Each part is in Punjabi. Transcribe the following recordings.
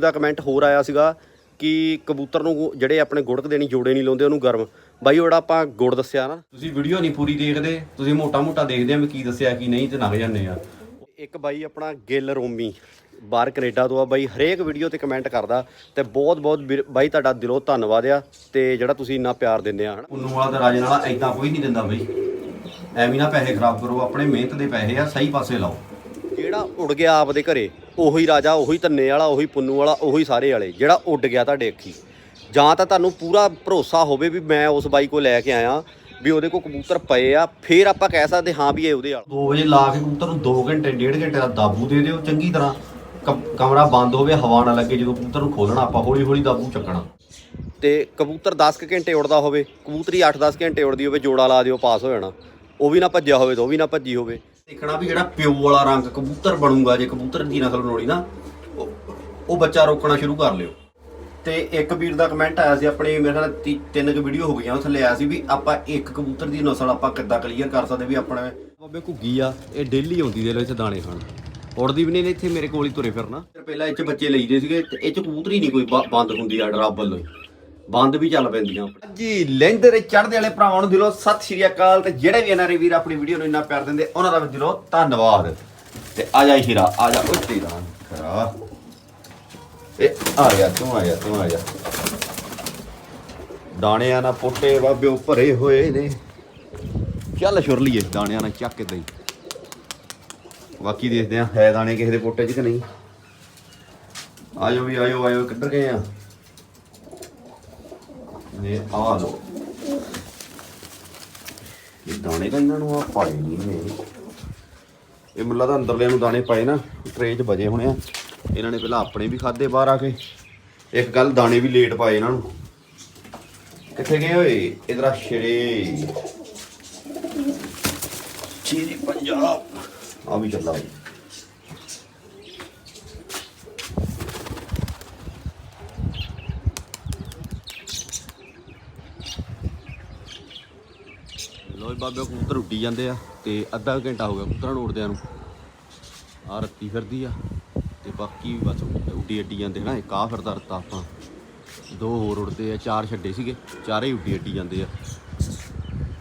ਦਾ ਕਮੈਂਟ ਹੋਰ ਆਇਆ ਸੀਗਾ ਕਿ ਕਬੂਤਰ ਨੂੰ ਜਿਹੜੇ ਆਪਣੇ ਗੁੜਕ ਦੇਣੀ ਜੋੜੇ ਨਹੀਂ ਲਾਉਂਦੇ ਉਹਨੂੰ ਗਰਮ। ਬਾਈ ਜਿਹੜਾ ਆਪਾਂ ਗੁੜ ਦੱਸਿਆ ਨਾ। ਤੁਸੀਂ ਵੀਡੀਓ ਨਹੀਂ ਪੂਰੀ ਦੇਖਦੇ ਤੁਸੀਂ ਮੋਟਾ ਮੋਟਾ ਦੇਖਦੇ ਆ ਵੀ ਕੀ ਦੱਸਿਆ ਕੀ ਨਹੀਂ ਤੇ ਲੰਘ ਜਾਂਦੇ ਆ। ਇੱਕ ਬਾਈ ਆਪਣਾ ਗਿੱਲ ਰੋਮੀ ਬਾਹਰ ਕੈਨੇਡਾ ਤੋਂ ਆ ਬਾਈ ਹਰੇਕ ਵੀਡੀਓ ਤੇ ਕਮੈਂਟ ਕਰਦਾ ਤੇ ਬਹੁਤ ਬਹੁਤ ਵੀਰ- ਬਾਈ ਤੁਹਾਡਾ ਦਿਲੋਂ ਧੰਨਵਾਦ ਆ ਤੇ ਜਿਹੜਾ ਤੁਸੀਂ ਇੰਨਾ ਪਿਆਰ ਦਿੰਦੇ ਆ ਹਨਾ। ਉਹਨੂੰ ਵਾਲਾ ਤੇ ਰਾਜੇ ਨਾਲ ਐਦਾਂ ਕੋਈ ਨਹੀਂ ਦਿੰਦਾ ਬਾਈ। ਐਵੇਂ ਨਾ ਪੈਸੇ ਖਰਾਬ ਕਰੋ ਆਪਣੇ ਮਿਹਨਤ ਦੇ ਪੈਸੇ ਆ ਸਹੀ ਪਾਸੇ ਲਾਓ। ਜਿਹੜਾ ਉੱਡ ਗਿਆ ਆਪਦੇ ਘਰੇ ਉਹੀ ਰਾਜਾ ਉਹੀ ਧੰਨੇ ਵਾਲਾ ਉਹੀ ਪੁੰਨੂ ਵਾਲਾ ਉਹੀ ਸਾਰੇ ਵਾਲੇ ਜਿਹੜਾ ਉੱਡ ਗਿਆ ਤੁਹਾਡੇ ਅੱਖੀ। ਜਾਂ ਤਾਂ ਤੁਹਾਨੂੰ ਪੂਰਾ ਭਰੋਸਾ ਹੋਵੇ ਵੀ ਮੈਂ ਉਸ ਬਾਈ ਕੋ ਲੈ ਕੇ ਆਇਆ ਵੀ ਉਹਦੇ ਕੋ ਕਬੂਤਰ ਪਏ ਆ ਫੇਰ ਆਪਾਂ ਕਹਿ ਸਕਦੇ ਹਾਂ ਵੀ ਇਹ ਉਹਦੇ ਵਾਲਾ। 2 ਵਜੇ ਲਾ ਕੇ ਕਬੂਤਰ ਨੂੰ 2 ਘੰਟੇ 1.5 ਘੰਟੇ ਦਾ ਦਾਬੂ ਦੇ ਦਿਓ ਚੰਗੀ ਤਰ੍ਹਾਂ। ਕਮਰਾ ਬੰਦ ਹੋਵੇ ਹਵਾ ਨਾ ਲੱਗੇ ਜਦੋਂ ਕਬੂਤਰ ਨੂੰ ਖੋਲਣਾ ਆਪਾਂ ਹੌਲੀ ਹੌਲੀ ਦਾਬੂ ਚੱਕਣਾ। ਤੇ ਕਬੂਤਰ 10 ਕੁ ਘੰਟੇ ਉੜਦਾ ਹੋਵੇ ਕਬੂਤਰੀ 8-10 ਘੰਟੇ ਉੜਦੀ ਹੋਵੇ ਜੋੜਾ ਲਾ ਦਿਓ ਪਾਸ ਹੋ ਜਾਣਾ। ਉਹ ਵੀ ਨਾ ਭੱਜਿਆ ਹੋਵੇ ਤੇ ਉਹ ਵੀ ਨਾ ਭੱਜੀ ਹੋਵੇ। ਦੇਖਣਾ ਵੀ ਜਿਹੜਾ ਪਿਓ ਵਾਲਾ ਰੰਗ ਕਬੂਤਰ ਬਣੂਗਾ ਜੇ ਕਬੂਤਰ ਦੀ ਨਸਲ ਬਣਾਉਣੀ ਨਾ ਉਹ- ਉਹ ਬੱਚਾ ਰੋਕਣਾ ਸ਼ੁਰੂ ਕਰ ਲਿਓ। ਤੇ ਇੱਕ ਵੀਰ ਦਾ ਕਮੈਂਟ ਆਇਆ ਸੀ ਆਪਣੇ ਮੇਰੇ ਖਿਆਲ ਤੀ- ਤਿੰਨ ਕੁ ਵੀਡੀਓ ਹੋ ਗਈਆਂ ਉਹ ਥੱਲੇ ਆਇਆ ਸੀ ਵੀ ਆਪਾਂ ਇੱਕ ਕਬੂਤਰ ਦੀ ਨਸਲ ਆਪਾਂ ਕਿੱਦਾਂ ਕਲੀਅਰ ਕਰ ਸਕਦੇ ਵੀ ਆਪਣੇ ਬਾਬੇ ਘੁੱਗੀ ਆ ਇਹ ਡੇਲੀ ਆਉਂਦੀ ਦੇ ਲੋ ਇੱਥੇ ਦਾਣੇ ਖਾਣ। ਉੜਦੀ ਵੀ ਨਹੀਂ ਇੱਥੇ ਮੇਰੇ ਕੋਲ ਹੀ ਤੁਰੇ ਫਿਰਨਾ। ਪਹਿਲਾਂ ਇੱਥੇ ਬੱਚੇ ਲਈਦੇ ਸੀਗੇ ਤੇ ਇਹ ਚ ਕਬੂਤਰੀ ਨਹੀਂ ਕੋਈ ਬ- ਬੰਦ ਹੁੰਦੀ ਆ ਡਰਾਬ ਵੱਲੋਂ ਬੰਦ ਵੀ ਚੱਲ ਪੈਂਦੀਆਂ। ਜੀ ਲੈਂਦੇ ਰੇ ਚੜਦੇ ਵਾਲੇ ਭਰਾਵਾਂ ਨੂੰ ਦਿਲੋਂ ਸਤਿ ਸ਼੍ਰੀ ਅਕਾਲ। ਤੇ ਜਿਹੜੇ ਵੀ ਇਹਨਾਂ ਵੀਰ ਆਪਣੀ ਵੀਡੀਓ ਨੂੰ ਇੰਨਾ ਪਿਆਰ ਦਿੰਦੇ, ਉਹਨਾਂ ਦਾ ਵੀ ਦਿਲੋਂ ਧੰਨਵਾਦ। ਤੇ ਆ ਜਾ ਹੀਰਾ, ਆ ਜਾ ਓਏ ਤੇਰਾ ਖਰਾ। ਇਹ ਆ ਗਿਆ, ਤੂੰ ਆ ਗਿਆ, ਤੂੰ ਆ ਗਿਆ। ਦਾਣਿਆਂ ਨਾਲ ਪੋਟੇ ਬਾਬਿਓ ਭਰੇ ਹੋਏ ਨੇ। ਚੱਲ ਛੁਰ ਲਈਏ, ਦਾਣਿਆਂ ਨਾਲ ਚੱਕ ਕੇ ਦਈ। ਬਾਕੀ ਦੇਖਦੇ ਆ, ਹੈ ਦਾਣੇ ਕਿਸੇ ਦੇ ਪੋਟੇ 'ਚ ਕਿ ਨਹੀਂ? ਆਜੋ ਵੀ ਆਜੋ ਆਜੋ ਕਿੱਧਰ ਗਏ ਆ। ਨੇ ਆ ਲੋ ਇਹ ਦਾਣੇ ਤਾਂ ਇਹਨਾਂ ਨੂੰ ਆ ਪਾਏ ਨਹੀਂ ਨੇ। ਇਹ ਮੁੱਲਾ ਤਾਂ ਅੰਦਰਲਿਆਂ ਨੂੰ ਦਾਣੇ ਪਾਏ ਨਾ, ਟਰੇ 'ਚ ਵਜੇ ਹੋਣੇ ਆ। ਇਹਨਾਂ ਨੇ ਪਹਿਲਾਂ ਆਪਣੇ ਵੀ ਖਾਦੇ ਬਾਹਰ ਆ ਕੇ। ਇੱਕ ਗੱਲ ਦਾਣੇ ਵੀ ਲੇਟ ਪਾਏ ਇਹਨਾਂ ਨੂੰ। ਕਿੱਥੇ ਗਏ ਓਏ? ਇਧਰ ਸ਼ਰੇ। ਚੀਰੀ ਪੰਜਾਬ। ਆ ਵੀ ਚੱਲਾ ਬਈ ਲੋਈ ਬਾਬੇ ਕਬੂਤਰ ਉੱਡੀ ਜਾਂਦੇ ਆ ਤੇ ਅੱਧਾ ਕੁ ਘੰਟਾ ਹੋ ਗਿਆ ਕਬੂਤਰਾਂ ਨੂੰ ਉੜਦਿਆਂ ਨੂੰ। ਆ ਰੱਤੀ ਫਿਰਦੀ ਆ ਤੇ ਬਾਕੀ ਵੀ ਬਸ ਉੱਡੀ ਅੱਡੀ ਜਾਂਦੇ ਹਨਾ ਇੱਕ ਆ ਫਿਰਦਾ ਰੱਤਾ ਆਪਾਂ। ਦੋ ਹੋਰ ਉੱਡਦੇ ਆ, ਚਾਰ ਛੱਡੇ ਸੀਗੇ। ਚਾਰੇ ਹੀ ਉੱਡੀ ਅੱਡੀ ਜਾਂਦੇ ਆ।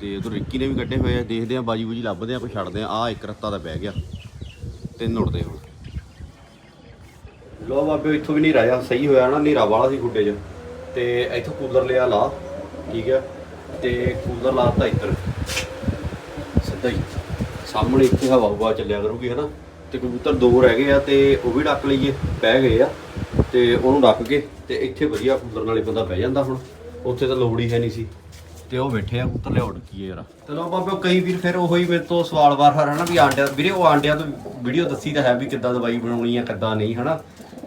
ਤੇ ਉਧਰ ਰਿੱਕੀ ਨੇ ਵੀ ਕੱਢੇ ਹੋਏ ਆ। ਦੇਖਦੇ ਆ ਬਾਜੀ ਬੂਜੀ ਲੱਭਦੇ ਆ ਕੋਈ ਛੱਡਦੇ ਆ। ਆ ਇੱਕ ਰੱਤਾ ਦਾ ਬਹਿ ਗਿਆ। ਤਿੰਨ ਉੜਦੇ ਹੁਣ। ਲੋ ਬਾਬੇ, ਇੱਥੋਂ ਵੀ ਨਹੀਂ ਰਾਇਆ ਸਹੀ ਹੋਇਆ ਨਾ, ਹਨੇਰਾ ਵਾਲਾ ਸੀ ਗੁੱਡੇ 'ਚ। ਤੇ ਇੱਥੋਂ ਕੂਲਰ ਲਿਆ ਲਾ, ਠੀਕ ਆ। ਤੇ ਕੂਲਰ ਲਾਤਾ ਇੱਧਰ। ਸਿੱਧਾ ਹੀ। ਸਾਹਮਣੇ ਇੱਥੇ ਹਵਾ ਹਵਾ ਚੱਲਿਆ ਕਰੂਗੀ, ਹਨਾ? ਤੇ ਕਬੂਤਰ ਦੋ ਰਹਿ ਗਏ ਆ ਤੇ ਉਹ ਵੀ ਡੱਕ ਲਈਏ, ਬਹਿ ਗਏ ਆ ਤੇ ਉਹਨੂੰ ਡੱਕ ਕੇ ਤੇ ਇੱਥੇ ਵਧੀਆ ਕਬੂਤਰ ਨਾਲੇ ਬੰਦਾ ਬਹਿ ਜਾਂਦਾ ਹੁਣ। ਉੱਥੇ ਤਾਂ ਲੋੜ ਹੀ ਹੈ ਨਹੀਂ ਸੀ। ਤੇ ਉਹ ਬੈਠੇ ਆ, ਕਬੂਤਰ ਲਿਆਉਣ ਕੀ ਯਾਰ ਚਲੋ ਬਾਬੇ, ਕਈ ਵੀਰ ਫਿਰ ਉਹੀ ਮੇਰੇ ਤੋਂ ਸਵਾਲ ਵਾਰ ਹਰ ਹਨਾ, ਵੀ ਆਂਡਿਆਂ ਵੀਰੇ ਉਹ ਆਂਡਿਆਂ ਤੋਂ ਵੀਡੀਓ ਦੱਸੀ ਤਾਂ ਹੈ ਵੀ ਕਿੱਦਾਂ ਦਵਾਈ ਬਣਾਉਣੀ ਆ, ਕਿੱਦਾਂ ਨਹੀਂ, ਹਨਾ?